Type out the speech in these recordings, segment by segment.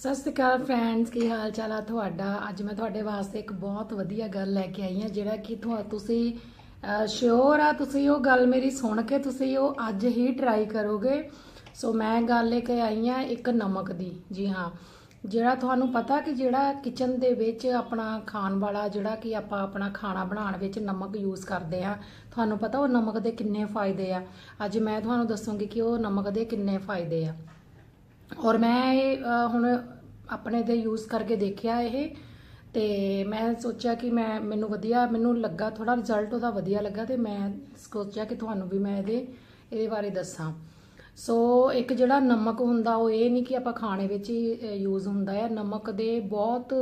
ਸਤਿ ਸ਼੍ਰੀ ਅਕਾਲ ਫਰੈਂਡਸ ਕੀ ਹਾਲ ਚਾਲ ਆ ਤੁਹਾਡਾ? ਅੱਜ ਮੈਂ ਤੁਹਾਡੇ ਵਾਸਤੇ ਇੱਕ ਬਹੁਤ ਵਧੀਆ ਗੱਲ ਲੈ ਕੇ ਆਈ ਹਾਂ, ਜਿਹੜਾ ਕਿ ਤੁਹਾ, ਤੁਸੀਂ ਸ਼ੋਰ ਆ, ਤੁਸੀਂ ਉਹ ਗੱਲ ਮੇਰੀ ਸੁਣ ਕੇ ਤੁਸੀਂ ਉਹ ਅੱਜ ਹੀ ਟਰਾਈ ਕਰੋਗੇ। ਸੋ ਮੈਂ ਗੱਲ ਲੈ ਕੇ ਆਈ ਹਾਂ ਇੱਕ ਨਮਕ ਦੀ। ਜੀ ਹਾਂ, ਜਿਹੜਾ ਤੁਹਾਨੂੰ ਪਤਾ ਕਿ ਜਿਹੜਾ ਕਿਚਨ ਦੇ ਵਿੱਚ ਆਪਣਾ ਖਾਣ ਵਾਲਾ, ਜਿਹੜਾ ਕਿ ਆਪਾਂ ਆਪਣਾ ਖਾਣਾ ਬਣਾਉਣ ਵਿੱਚ ਨਮਕ ਯੂਜ਼ ਕਰਦੇ ਆ ਤੁਹਾਨੂੰ ਪਤਾ ਉਹ ਨਮਕ ਦੇ ਕਿੰਨੇ ਫਾਇਦੇ ਆ? ਅੱਜ ਮੈਂ ਤੁਹਾਨੂੰ ਦੱਸੂਗੀ ਕਿ ਉਹ ਨਮਕ ਦੇ ਕਿੰਨੇ ਫਾਇਦੇ ਆ। ਔਰ ਮੈਂ ਇਹ ਹੁਣ ਆਪਣੇ ਦੇ ਯੂਜ਼ ਕਰਕੇ ਦੇਖਿਆ ਇਹ, ਤੇ ਮੈਂ ਸੋਚਿਆ ਕਿ ਮੈਂ, ਮੈਨੂੰ ਵਧੀਆ, ਮੈਨੂੰ ਲੱਗਾ ਥੋੜਾ ਰਿਜ਼ਲਟ ਉਹਦਾ ਵਧੀਆ ਲੱਗਾ ਤੇ ਮੈਂ ਸੋਚਿਆ ਕਿ ਤੁਹਾਨੂੰ ਵੀ ਮੈਂ ਇਹਦੇ ਇਹਦੇ ਬਾਰੇ ਦੱਸਾਂ। ਸੋ ਇੱਕ ਜਿਹੜਾ ਨਮਕ ਹੁੰਦਾ, ਉਹ ਇਹ ਨਹੀਂ ਕਿ ਆਪਾਂ ਖਾਣੇ ਵਿੱਚ ਹੀ ਯੂਜ਼ ਹੁੰਦਾ ਆ। ਨਮਕ ਦੇ ਬਹੁਤ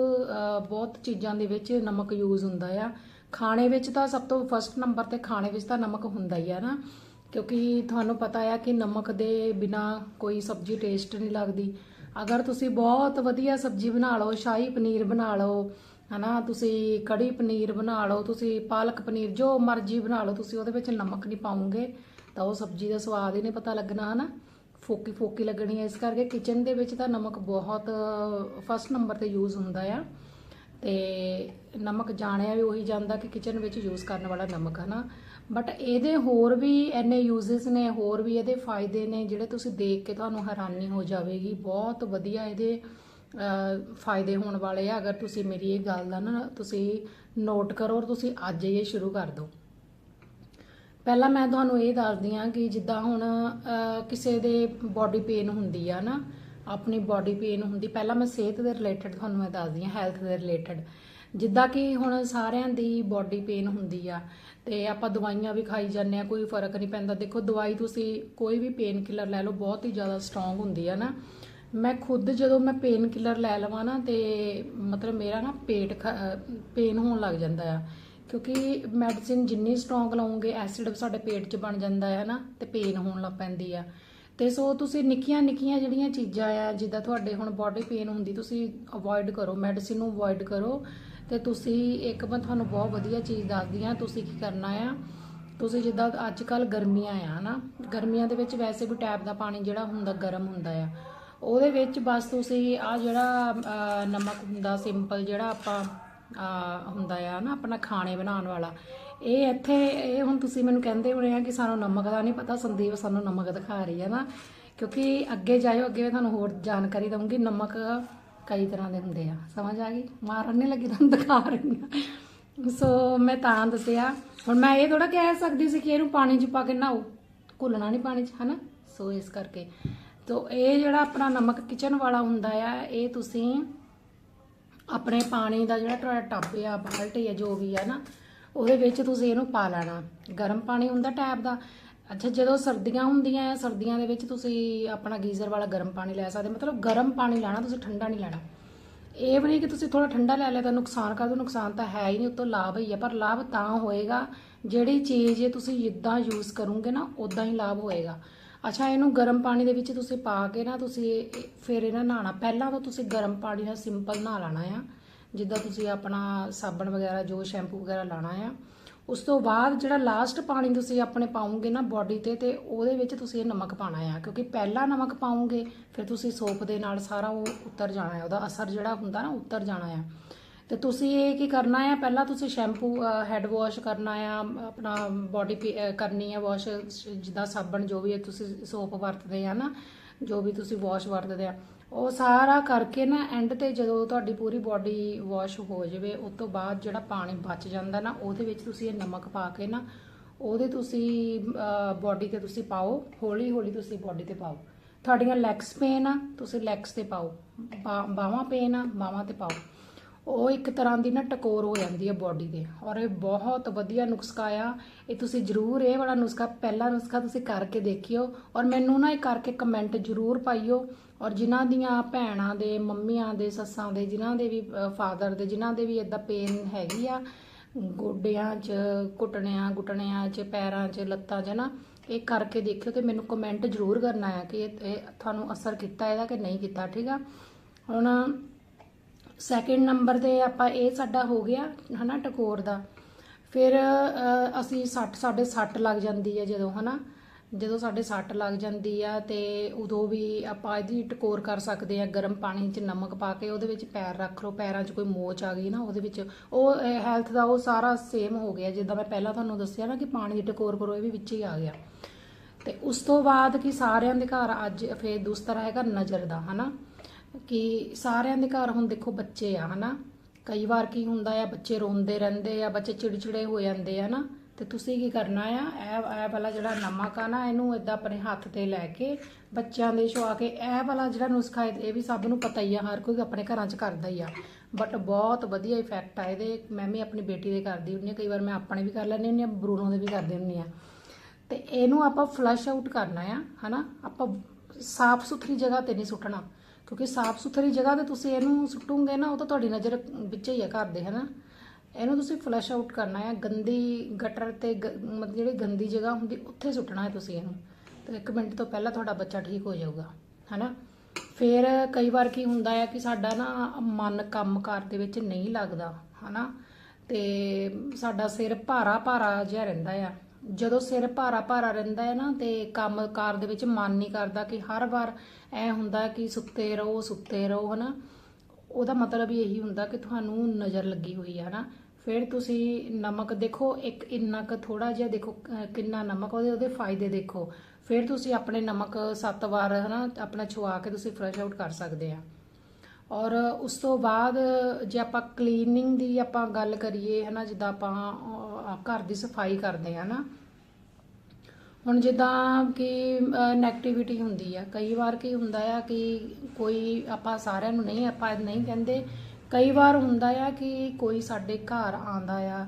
ਬਹੁਤ ਚੀਜ਼ਾਂ ਦੇ ਵਿੱਚ ਨਮਕ ਯੂਜ਼ ਹੁੰਦਾ ਆ। ਖਾਣੇ ਵਿੱਚ ਤਾਂ ਸਭ ਤੋਂ ਫਸਟ ਨੰਬਰ ਤੇ ਖਾਣੇ ਵਿੱਚ ਤਾਂ ਨਮਕ ਹੁੰਦਾ ਹੀ ਆ ਨਾ। ਕਿਉਂਕਿ ਤੁਹਾਨੂੰ ਪਤਾ ਆ ਕਿ ਨਮਕ ਦੇ ਬਿਨਾ ਕੋਈ ਸਬਜ਼ੀ ਟੇਸਟ ਨਹੀਂ ਲੱਗਦੀ। ਅਗਰ ਤੁਸੀਂ ਬਹੁਤ ਵਧੀਆ ਸਬਜ਼ੀ ਬਣਾ ਲਓ, ਸ਼ਾਹੀ ਪਨੀਰ ਬਣਾ ਲਓ, ਹਨਾ, ਤੁਸੀਂ ਕੜੀ ਪਨੀਰ ਬਣਾ ਲਓ, ਤੁਸੀਂ ਪਾਲਕ ਪਨੀਰ, ਜੋ ਮਰਜ਼ੀ ਬਣਾ ਲਓ, ਤੁਸੀਂ ਉਹਦੇ ਵਿੱਚ ਨਮਕ ਨਹੀਂ ਪਾਉਂਗੇ, ਤਾਂ ਉਹ ਸਬਜ਼ੀ ਦਾ ਸਵਾਦ ਹੀ ਨਹੀਂ ਪਤਾ ਲੱਗਣਾ, ਹਨਾ। ਫੋਕੀ ਫੋਕੀ ਲੱਗਣੀ ਹੈ ਇਸ ਕਰਕੇ ਕਿਚਨ ਦੇ ਵਿੱਚ ਤਾਂ ਨਮਕ ਬਹੁਤ ਫਸਟ ਨੰਬਰ ਤੇ ਯੂਜ਼ ਹੁੰਦਾ ਆ। ਤੇ ਨਮਕ ਜਾਣਿਆ ਵੀ ਉਹੀ ਜਾਂਦਾ ਕਿ ਕਿਚਨ ਵਿੱਚ ਯੂਜ਼ ਕਰਨ ਵਾਲਾ ਨਮਕ ਹੈ ਨਾ ਬਟ ਇਹਦੇ ਹੋਰ ਵੀ ਐਨੇ ਯੂਜ਼ਸ ਨੇ, ਹੋਰ ਵੀ ਇਹਦੇ ਫਾਇਦੇ ਨੇ, ਜਿਹੜੇ ਤੁਸੀਂ ਦੇਖ ਕੇ ਤੁਹਾਨੂੰ ਹੈਰਾਨੀ ਹੋ ਜਾਵੇਗੀ। ਬਹੁਤ ਵਧੀਆ ਇਹਦੇ ਫਾਇਦੇ ਹੋਣ ਵਾਲੇ ਆ। ਅਗਰ ਤੁਸੀਂ ਮੇਰੀ ਇਹ ਗੱਲ ਦਾ ਨਾ ਤੁਸੀਂ ਨੋਟ ਕਰੋ ਔਰ ਤੁਸੀਂ ਅੱਜ ਹੀ ਇਹ ਸ਼ੁਰੂ ਕਰ ਦਿਓ। ਪਹਿਲਾਂ ਮੈਂ ਤੁਹਾਨੂੰ ਇਹ ਦੱਸਦੀ ਆ ਕਿ ਜਿੱਦਾਂ ਹੁਣ ਕਿਸੇ ਦੇ ਬਾਡੀ ਪੇਨ ਹੁੰਦੀ ਆ ਨਾ, ਆਪਣੀ ਬਾਡੀ ਪੇਨ ਹੁੰਦੀ। ਪਹਿਲਾਂ ਮੈਂ ਸਿਹਤ ਦੇ ਰਿਲੇਟਡ ਤੁਹਾਨੂੰ ਮੈਂ ਦੱਸਦੀ ਆ ਹੈਲਥ ਦੇ ਰਿਲੇਟਡ ਜਿੱਦਾਂ ਕਿ ਹੁਣ ਸਾਰਿਆਂ ਦੀ ਬਾਡੀ ਪੇਨ ਹੁੰਦੀ ਆ, ਤੇ ਆਪਾਂ ਦਵਾਈਆਂ ਵੀ ਖਾਈ ਜਾਂਦੇ ਆ, ਕੋਈ ਫ਼ਰਕ ਨਹੀਂ ਪੈਂਦਾ। ਦੇਖੋ, ਦਵਾਈ ਤੁਸੀਂ ਕੋਈ ਵੀ ਪੇਨ ਕਿਲਰ ਲੈ ਲਓ, ਬਹੁਤ ਹੀ ਜ਼ਿਆਦਾ ਸਟਰੋਂਗ ਹੁੰਦੀ ਆ ਨਾ। ਮੈਂ ਖੁਦ ਜਦੋਂ ਮੈਂ ਪੇਨ ਕਿਲਰ ਲੈ ਲਵਾਂ ਨਾ, ਤੇ ਮਤਲਬ ਮੇਰਾ ਨਾ ਪੇਟ ਪੇਨ ਹੋਣ ਲੱਗ ਜਾਂਦਾ ਆ। ਕਿਉਂਕਿ ਮੈਡੀਸਿਨ ਜਿੰਨੀ ਸਟਰੋਂਗ ਲਾਉਂਗੇ ਐਸਿਡ ਸਾਡੇ ਪੇਟ 'ਚ ਬਣ ਜਾਂਦਾ ਹੈ ਨਾ, ਤੇ ਪੇਨ ਹੋਣ ਲੱਗ ਪੈਂਦੀ ਆ। ਤੇ ਸੋ ਤੁਸੀਂ ਨਿੱਕੀਆਂ ਨਿੱਕੀਆਂ ਜਿਹੜੀਆਂ ਚੀਜ਼ਾਂ ਆ, ਜਿੱਦਾਂ ਤੁਹਾਡੇ ਹੁਣ ਬਾਡੀ ਪੇਨ ਹੁੰਦੀ, ਤੁਸੀਂ ਅਵੋਇਡ ਕਰੋ ਮੈਡੀਸਿਨ ਨੂੰ ਅਵੋਇਡ ਕਰੋ। ਤੇ ਤੁਸੀਂ ਇੱਕ ਮੈਂ ਤੁਹਾਨੂੰ ਬਹੁਤ ਵਧੀਆ ਚੀਜ਼ ਦੱਸਦੀ ਆ ਤੁਸੀਂ ਕੀ ਕਰਨਾ ਆ? ਤੁਸੀਂ ਜਿੱਦਾਂ ਅੱਜ ਕੱਲ ਗਰਮੀਆਂ ਆ ਨਾ ਗਰਮੀਆਂ ਦੇ ਵਿੱਚ ਵੈਸੇ ਵੀ ਟੈਪ ਦਾ ਪਾਣੀ ਜਿਹੜਾ ਹੁੰਦਾ, ਗਰਮ ਹੁੰਦਾ ਆ। ਉਹਦੇ ਵਿੱਚ ਬਸ ਤੁਸੀਂ ਆ ਜਿਹੜਾ ਨਮਕ ਹੁੰਦਾ, ਸਿੰਪਲ ਜਿਹੜਾ ਆਪਾਂ ਹੁੰਦਾ ਆ ਨਾ ਆਪਣਾ ਖਾਣੇ ਬਣਾਉਣ ਵਾਲਾ। ਇਹ ਇੱਥੇ, ਇਹ ਹੁਣ ਤੁਸੀਂ ਮੈਨੂੰ ਕਹਿੰਦੇ ਹੋਣੇ ਆ ਕਿ ਸਾਨੂੰ ਨਮਕ ਦਾ ਨਹੀਂ ਪਤਾ, ਸੰਦੀਪ ਸਾਨੂੰ ਨਮਕ ਦਿਖਾ ਰਹੀ ਹੈ ਨਾ। ਕਿਉਂਕਿ ਅੱਗੇ ਜਾਇਓ, ਅੱਗੇ ਮੈਂ ਤੁਹਾਨੂੰ ਹੋਰ ਜਾਣਕਾਰੀ ਦਵਾਂਗੀ ਨਮਕ ਕਈ ਤਰ੍ਹਾਂ ਦੇ ਹੁੰਦੇ ਆ। ਸਮਝ ਆ ਗਈ? ਮਾਰਨ ਨਹੀਂ ਲੱਗੀ ਤੁਹਾਨੂੰ ਦਿਖਾ ਰਹੀ ਹਾਂ। ਸੋ ਮੈਂ ਤਾਂ ਦੱਸਿਆ, ਹੁਣ ਮੈਂ ਇਹ ਥੋੜਾ ਕਹਿ ਸਕਦੀ ਸੀ ਕਿ ਇਹਨੂੰ ਪਾਣੀ 'ਚ ਪਾ ਕੇ ਨਹਾਓ। ਘੁੱਲਣਾ ਨਹੀਂ ਪਾਣੀ 'ਚ, ਹਨਾ? ਸੋ ਇਸ ਕਰਕੇ। ਤੋ ਇਹ ਜਿਹੜਾ ਆਪਣਾ ਨਮਕ ਕਿਚਨ ਵਾਲਾ ਹੁੰਦਾ ਆ, ਇਹ ਤੁਸੀਂ ਆਪਣੇ ਪਾਣੀ ਦਾ ਜਿਹੜਾ ਤੁਹਾਡਾ ਟੱਬ ਆ, ਬਾਲਟੀ ਆ, ਜੋ ਵੀ ਆ ਨਾ, ਉਹਦੇ ਵਿੱਚ ਤੁਸੀਂ ਇਹਨੂੰ ਪਾ ਲੈਣਾ। ਗਰਮ ਪਾਣੀ ਹੁੰਦਾ ਟੈਪ ਦਾ। ਅੱਛਾ, ਜਦੋਂ ਸਰਦੀਆਂ ਹੁੰਦੀਆਂ ਆ ਸਰਦੀਆਂ ਦੇ ਵਿੱਚ ਤੁਸੀਂ ਆਪਣਾ ਗੀਜ਼ਰ ਵਾਲਾ ਗਰਮ ਪਾਣੀ ਲੈ ਸਕਦੇ, ਮਤਲਬ ਗਰਮ ਪਾਣੀ ਲੈਣਾ, ਤੁਸੀਂ ਠੰਡਾ ਨਹੀਂ ਲੈਣਾ। ਇਹ ਵੀ ਨਹੀਂ ਕਿ ਤੁਸੀਂ ਥੋੜਾ ਠੰਡਾ ਲੈ ਲਿਆ ਤਾਂ ਨੁਕਸਾਨ ਕਰ ਦੋ, ਨੁਕਸਾਨ ਤਾਂ ਹੈ ਹੀ ਨਹੀਂ, ਉਤੋਂ ਲਾਭ ਹੀ ਹੈ ਪਰ ਲਾਭ ਤਾਂ ਹੋਏਗਾ। ਜਿਹੜੀ ਚੀਜ਼ ਇਹ ਤੁਸੀਂ ਜਿੱਦਾਂ ਯੂਜ਼ ਕਰੋਗੇ ਨਾ ਉਦਾਂ ਹੀ ਲਾਭ ਹੋਏਗਾ। ਅੱਛਾ, ਇਹਨੂੰ ਗਰਮ ਪਾਣੀ ਦੇ ਵਿੱਚ ਤੁਸੀਂ ਪਾ ਕੇ ਨਾ, ਤੁਸੀਂ ਫਿਰ ਇਹਨਾਂ ਨਹਾਣਾ ਪਹਿਲਾਂ ਤਾਂ ਤੁਸੀਂ ਗਰਮ ਪਾਣੀ ਨਾਲ ਸਿੰਪਲ ਨਹਾ ਲੈਣਾ ਆ। ਜਿੱਦਾਂ ਤੁਸੀਂ ਆਪਣਾ ਸਾਬਣ ਵਗੈਰਾ, ਜੋ ਸ਼ੈਂਪੂ ਵਗੈਰਾ ਲਾਣਾ ਆ। ਉਸ ਤੋਂ ਬਾਅਦ ਜਿਹੜਾ ਲਾਸਟ ਪਾਣੀ ਤੁਸੀਂ ਆਪਣੇ ਪਾਉਂਗੇ ਨਾ ਬਾਡੀ ਤੇ ਤੇ ਉਹਦੇ ਵਿੱਚ ਤੁਸੀਂ ਇਹ ਨਮਕ ਪਾਣਾ ਆ। ਕਿਉਂਕਿ ਪਹਿਲਾਂ ਨਮਕ ਪਾਉਂਗੇ, ਫਿਰ ਤੁਸੀਂ ਸੋਪ ਦੇ ਨਾਲ ਸਾਰਾ ਉਹ ਉਤਰ ਜਾਣਾ ਆ, ਉਹਦਾ ਅਸਰ ਜਿਹੜਾ ਹੁੰਦਾ ਨਾ ਉਤਰ ਜਾਣਾ ਆ। ਤੇ ਤੁਸੀਂ ਇਹ ਕੀ ਕਰਨਾ ਆ, ਪਹਿਲਾਂ ਤੁਸੀਂ ਸ਼ੈਂਪੂ ਹੈਡ ਵਾਸ਼ ਕਰਨਾ ਆ, ਆਪਣਾ ਬਾਡੀ ਕਰਨੀ ਆ ਵਾਸ਼ ਜਿੱਦਾਂ ਸਾਬਣ ਜੋ ਵੀ ਤੁਸੀਂ ਸੋਪ ਵਰਤਦੇ ਆ ਨਾ, ਜੋ ਵੀ ਤੁਸੀਂ ਵਾਸ਼ ਵਰਤਦੇ ਆ। ਉਹ ਸਾਰਾ ਕਰਕੇ ਨਾ ਐਂਡ ਤੇ ਜਦੋਂ ਤੁਹਾਡੀ ਪੂਰੀ ਬਾਡੀ ਵਾਸ਼ ਹੋ ਜਾਵੇ, ਉਸ ਤੋਂ ਬਾਅਦ ਜਿਹੜਾ ਪਾਣੀ ਬਚ ਜਾਂਦਾ ਨਾ, ਉਹਦੇ ਵਿੱਚ ਤੁਸੀਂ ਇਹ ਨਮਕ ਪਾ ਕੇ ਨਾ, ਉਹਦੇ ਤੁਸੀਂ ਬਾਡੀ ਤੇ ਤੁਸੀਂ ਪਾਓ ਹੌਲੀ ਹੌਲੀ ਤੁਸੀਂ ਬਾਡੀ ਤੇ ਪਾਓ। ਤੁਹਾਡੀਆਂ ਲੈਗਸ ਪੇਨ ਆ, ਤੁਸੀਂ ਲੈਗਸ ਤੇ ਪਾਓ। ਬਾਹਾਂ ਪੇਨ ਆ, ਬਾਹਾਂ ਤੇ ਪਾਓ। ਉਹ ਇੱਕ ਤਰ੍ਹਾਂ ਦੀ ਨਾ ਟਕੋਰ ਹੋ ਜਾਂਦੀ ਹੈ ਬਾਡੀ ਦੇ ਔਰ ਇਹ ਬਹੁਤ ਵਧੀਆ ਨੁਸਖਾ ਆ। ਇਹ ਤੁਸੀਂ ਜਰੂਰ ਇਹ ਵਾਲਾ ਨੁਸਖਾ, ਪਹਿਲਾ ਨੁਸਖਾ ਤੁਸੀਂ ਕਰਕੇ ਦੇਖਿਓ। ਔਰ ਮੈਨੂੰ ਨਾ ਇਹ ਕਰਕੇ ਕਮੈਂਟ ਜਰੂਰ ਪਾਈਓ। ਔਰ ਜਿਨ੍ਹਾਂ ਦੀਆਂ ਭੈਣਾਂ ਦੇ, ਮੰਮੀਆਂ ਦੇ, ਸੱਸਾਂ ਦੇ, ਜਿਨ੍ਹਾਂ ਦੇ ਵੀ ਫਾਦਰ ਦੇ, ਜਿਨ੍ਹਾਂ ਦੇ ਵੀ ਇਦਾਂ ਪੇਨ ਹੈਗੀ ਆ, ਗੋਡਿਆਂ 'ਚ, ਘੁੱਟਣਿਆਂ, ਗੁੱਟਣਿਆਂ 'ਚ, ਪੈਰਾਂ 'ਚ, ਲੱਤਾਂ 'ਚ ਨਾ, ਇਹ ਕਰਕੇ ਦੇਖਿਓ ਤੇ ਮੈਨੂੰ ਕਮੈਂਟ ਜਰੂਰ ਕਰਨਾ ਹੈ ਕਿ ਇਹ ਤੁਹਾਨੂੰ ਅਸਰ ਕੀਤਾ ਇਹਦਾ ਕਿ ਨਹੀਂ ਕੀਤਾ, ਠੀਕ ਆ? ਹੁਣ ਸੈਕਿੰਡ ਨੰਬਰ ਤੇ ਆਪਾਂ ਇਹ ਸਾਡਾ ਹੋ ਗਿਆ, ਹਨਾ, ਟਕੋਰ ਦਾ। ਫਿਰ ਅਸੀਂ ਸੱਟ ਸਾਡੇ ਸੱਟ ਲੱਗ ਜਾਂਦੀ ਹੈ ਜਦੋਂ, ਹਨਾ? ਜਦੋਂ ਸਾਡੇ ਸੱਟ ਲੱਗ ਜਾਂਦੀ ਆ ਤੇ ਉਦੋਂ ਵੀ ਆਪਾਂ ਇਹਦੀ ਟਕੋਰ ਕਰ ਸਕਦੇ ਆ, ਗਰਮ ਪਾਣੀ 'ਚ ਨਮਕ ਪਾ ਕੇ ਉਹਦੇ ਵਿੱਚ ਪੈਰ ਰੱਖ ਲਓ, ਪੈਰਾਂ 'ਚ ਕੋਈ ਮੋਚ ਆ ਗਈ ਨਾ ਉਹਦੇ ਵਿੱਚ, ਉਹ ਹੈਲਥ ਦਾ ਉਹ ਸਾਰਾ ਸੇਮ ਹੋ ਗਿਆ। ਜਿੱਦਾਂ ਮੈਂ ਪਹਿਲਾਂ ਤੁਹਾਨੂੰ ਦੱਸਿਆ ਨਾ ਕਿ ਪਾਣੀ ਦੀ ਟਕੋਰ ਕਰੋ, ਇਹ ਵੀ ਵਿੱਚ ਹੀ ਆ ਗਿਆ। ਤੇ ਉਸ ਤੋਂ ਬਾਅਦ ਕਿ ਸਾਰਿਆਂ ਦੇ ਘਰ ਅੱਜ ਫੇਰ ਦੂਸਰਾ ਹੈਗਾ ਨਜ਼ਰ ਦਾ, ਹਨਾ? ਕਿ ਸਾਰਿਆਂ ਦੇ ਘਰ ਹੁਣ ਦੇਖੋ ਬੱਚੇ ਆ, ਹਨਾ? ਕਈ ਵਾਰ ਕੀ ਹੁੰਦਾ ਆ, ਬੱਚੇ ਰੋਂਦੇ ਰਹਿੰਦੇ ਆ, ਬੱਚੇ ਚਿੜਚਿੜੇ ਹੋ ਜਾਂਦੇ ਆ ਨਾ ਤੇ ਤੁਸੀਂ ਕੀ ਕਰਨਾ ਆ? ਇਹ ਇਹ ਵਾਲਾ ਜਿਹੜਾ ਨਮਕ ਆ ਨਾ, ਇਹਨੂੰ ਇਦਾਂ ਆਪਣੇ ਹੱਥ ਤੇ ਲੈ ਕੇ ਬੱਚਿਆਂ ਦੇ ਛੁਆ ਕੇ, ਇਹ ਵਾਲਾ ਜਿਹੜਾ ਨੁਸਖਾ ਇਹ ਵੀ ਸਭ ਨੂੰ ਪਤਾ ਹੀ ਆ, ਹਰ ਕੋਈ ਆਪਣੇ ਘਰਾਂ 'ਚ ਕਰਦਾ ਹੀ ਆ। ਬਟ ਬਹੁਤ ਵਧੀਆ ਇਫੈਕਟ ਆ ਇਹਦੇ, ਮੈਂ ਵੀ ਆਪਣੀ ਬੇਟੀ ਦੇ ਕਰਦੀ ਹੁੰਦੀ ਆ ਕਈ ਵਾਰ ਮੈਂ ਆਪਣੇ ਵੀ ਕਰ ਲੈਂਦੀ ਹੁੰਦੀ ਆ ਬਰੂਨੋ ਦੇ ਵੀ ਕਰਦੀ ਹੁੰਦੀ ਆ ਤੇ ਇਹਨੂੰ ਆਪਾਂ ਫਲਸ਼ ਆਊਟ ਕਰਨਾ ਆ, ਹਨਾ? ਆਪਾਂ ਸਾਫ਼ ਸੁਥਰੀ ਜਗ੍ਹਾ ਤੇ ਨਹੀਂ ਸੁੱਟਣਾ, ਕਿਉਂਕਿ ਸਾਫ਼ ਸੁਥਰੀ ਜਗ੍ਹਾ ਤੇ ਤੁਸੀਂ ਇਹਨੂੰ ਸੁੱਟੋਗੇ ਨਾ, ਉਹ ਤਾਂ ਤੁਹਾਡੀ ਨਜ਼ਰ ਵਿੱਚ ਹੀ ਆ ਘਰ ਦੇ, ਹਨਾ? ਇਹਨੂੰ ਤੁਸੀਂ ਫਲਸ਼ ਆਊਟ ਕਰਨਾ ਆ, ਗੰਦੀ ਗਟਰ ਤੇ ਗ- ਮਤਲਬ ਜਿਹੜੀ ਗੰਦੀ ਜਗ੍ਹਾ ਹੁੰਦੀ, ਉੱਥੇ ਸੁੱਟਣਾ ਹੈ ਤੁਸੀਂ ਇਹਨੂੰ। ਤੇ 1 ਮਿੰਟ ਤੋਂ ਪਹਿਲਾਂ ਤੁਹਾਡਾ ਬੱਚਾ ਠੀਕ ਹੋ ਜਾਊਗਾ, ਹਨਾ? ਫਿਰ ਕਈ ਵਾਰ ਕੀ ਹੁੰਦਾ ਆ ਕਿ ਸਾਡਾ ਨਾ ਮਨ ਕੰਮਕਾਰ ਦੇ ਵਿੱਚ ਨਹੀਂ ਲੱਗਦਾ, ਹਨਾ? ਤੇ ਸਾਡਾ ਸਿਰ ਭਾਰਾ ਭਾਰਾ ਜਿਹਾ ਰਹਿੰਦਾ ਆ। ਜਦੋਂ ਸਿਰ ਭਾਰਾ ਭਾਰਾ ਰਹਿੰਦਾ ਹੈ ਨਾ, ਤੇ ਕੰਮਕਾਰ ਦੇ ਵਿੱਚ ਮਨ ਨਹੀਂ ਕਰਦਾ ਕਿ ਹਰ ਵਾਰ ਐ ਹੁੰਦਾ ਕਿ ਸੁੱਤੇ ਰਹੋ ਸੁੱਤੇ ਰਹੋ, ਹਨਾ? ਉਹਦਾ ਮਤਲਬ ਇਹੀ ਹੁੰਦਾ ਕਿ ਤੁਹਾਨੂੰ ਨਜ਼ਰ ਲੱਗੀ ਹੋਈ ਹੈ ਨਾ ਫਿਰ ਤੁਸੀਂ ਨਮਕ ਦੇਖੋ, ਇੱਕ ਇੰਨਾ ਕੁ ਥੋੜਾ ਜਿਹਾ ਦੇਖੋ ਕਿੰਨਾ ਨਮਕ, ਉਹਦੇ ਉਹਦੇ ਫਾਇਦੇ ਦੇਖੋ। ਫਿਰ ਤੁਸੀਂ ਆਪਣੇ ਨਮਕ ਸੱਤ ਵਾਰ, ਹਨਾ, ਆਪਣਾ ਛੁਆ ਕੇ ਤੁਸੀਂ ਫਰੈਸ਼ ਆਊਟ ਕਰ ਸਕਦੇ ਆ। ਔਰ ਉਸ ਤੋਂ ਬਾਅਦ ਜੇ ਆਪਾਂ ਕਲੀਨਿੰਗ ਦੀ ਆਪਾਂ ਗੱਲ ਕਰੀਏ, ਹਨਾ, ਜਿੱਦਾਂ ਆਪਾਂ ਘਰ ਦੀ ਸਫ਼ਾਈ ਕਰਦੇ ਆ ਨਾ ਹੁਣ ਜਿੱਦਾਂ ਕਿ ਨੈਗੇਟਿਵਿਟੀ ਹੁੰਦੀ ਆ। ਕਈ ਵਾਰ ਕੀ ਹੁੰਦਾ ਆ ਕਿ ਕੋਈ ਆਪਾਂ ਸਾਰਿਆਂ ਨੂੰ ਨਹੀਂ, ਆਪਾਂ ਨਹੀਂ ਕਹਿੰਦੇ ਕਈ ਵਾਰ ਹੁੰਦਾ ਆ ਕਿ ਕੋਈ ਸਾਡੇ ਘਰ ਆਂਦਾ ਆ,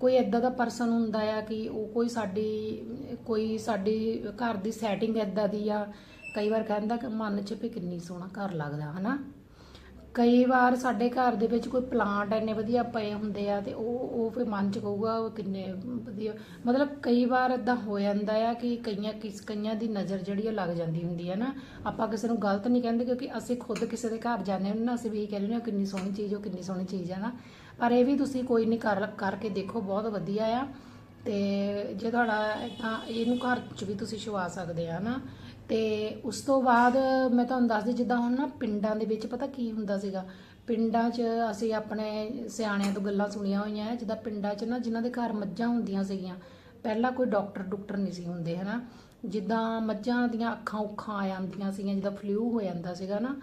ਕੋਈ ਇਦਾਂ ਦਾ ਪਰਸਨ ਹੁੰਦਾ ਆ ਕਿ ਉਹ ਕੋਈ ਸਾਡੀ ਕੋਈ ਸਾਡੀ ਘਰ ਦੀ ਸੈਟਿੰਗ ਇਦਾਂ ਦੀ ਆ। ਕਈ ਵਾਰ ਕਹਿੰਦਾ ਕਿ ਮਨ 'ਚ ਵੀ ਕਿੰਨੀ ਸੋਹਣਾ ਘਰ ਲੱਗਦਾ, ਹਨਾ? ਕਈ ਵਾਰ ਸਾਡੇ ਘਰ ਦੇ ਵਿੱਚ ਕੋਈ ਪਲਾਂਟ ਇੰਨੇ ਵਧੀਆ ਪਏ ਹੁੰਦੇ ਆ ਤੇ ਉਹ ਉਹ ਫਿਰ ਮਨ ਚ ਕਹੂਗਾ ਉਹ ਕਿੰਨੇ ਵਧੀਆ। ਮਤਲਬ ਕਈ ਵਾਰ ਇਦਾਂ ਹੋ ਜਾਂਦਾ ਆ ਕਿ ਕਈਆਂ, ਕਿਸ, ਕਈਆਂ ਦੀ ਨਜ਼ਰ ਜਿਹੜੀ ਆ ਲੱਗ ਜਾਂਦੀ ਹੁੰਦੀ ਹੈ ਨਾ। ਆਪਾਂ ਕਿਸੇ ਨੂੰ ਗਲਤ ਨਹੀਂ ਕਹਿੰਦੇ ਕਿਉਂਕਿ ਅਸੀਂ ਖੁਦ ਕਿਸੇ ਦੇ ਘਰ ਜਾਂਦੇ ਹਾਂ ਨਾ ਅਸੀਂ ਵੀ ਇਹ ਕਹਿੰਦੇ ਹਾਂ ਕਿੰਨੀ ਸੋਹਣੀ ਚੀਜ਼ ਉਹ ਕਿੰਨੀ ਸੋਹਣੀ ਚੀਜ਼ ਹੈ ਨਾ। ਪਰ ਇਹ ਵੀ ਤੁਸੀਂ ਕੋਈ ਨਹੀਂ ਕਰ, ਕਰਕੇ ਦੇਖੋ, ਬਹੁਤ ਵਧੀਆ ਆ। ਤੇ ਜੇ ਤੁਹਾਡਾ ਇਦਾਂ ਇਹਨੂੰ ਘਰ 'ਚ ਵੀ ਤੁਸੀਂ ਛੁਆ ਸਕਦੇ ਆ ਨਾ ਤੇ ਉਸ ਤੋਂ ਬਾਅਦ ਮੈਂ ਤੁਹਾਨੂੰ ਦੱਸਦੀ, ਜਿੱਦਾਂ ਹੁਣ ਨਾ ਪਿੰਡਾਂ ਦੇ ਵਿੱਚ ਪਤਾ ਕੀ ਹੁੰਦਾ ਸੀਗਾ? ਪਿੰਡਾਂ 'ਚ ਅਸੀਂ ਆਪਣੇ ਸਿਆਣਿਆਂ ਤੋਂ ਗੱਲਾਂ ਸੁਣੀਆਂ ਹੋਈਆਂ ਹੈ ਜਿੱਦਾਂ ਪਿੰਡਾਂ 'ਚ ਨਾ ਜਿਨ੍ਹਾਂ ਦੇ ਘਰ ਮੱਝਾਂ ਹੁੰਦੀਆਂ ਸੀਗੀਆਂ, ਪਹਿਲਾਂ ਕੋਈ ਡਾਕਟਰ ਡਾਕਟਰ ਨਹੀਂ ਸੀ ਹੁੰਦੇ, ਹਨਾ? ਜਿੱਦਾਂ ਮੱਝਾਂ ਦੀਆਂ ਅੱਖਾਂ ਉੱਖਾਂ ਆ ਜਾਂਦੀਆਂ ਸੀਗੀਆਂ, ਜਿੱਦਾਂ ਫਲੂ ਹੋ ਜਾਂਦਾ ਸੀਗਾ ਨਾ,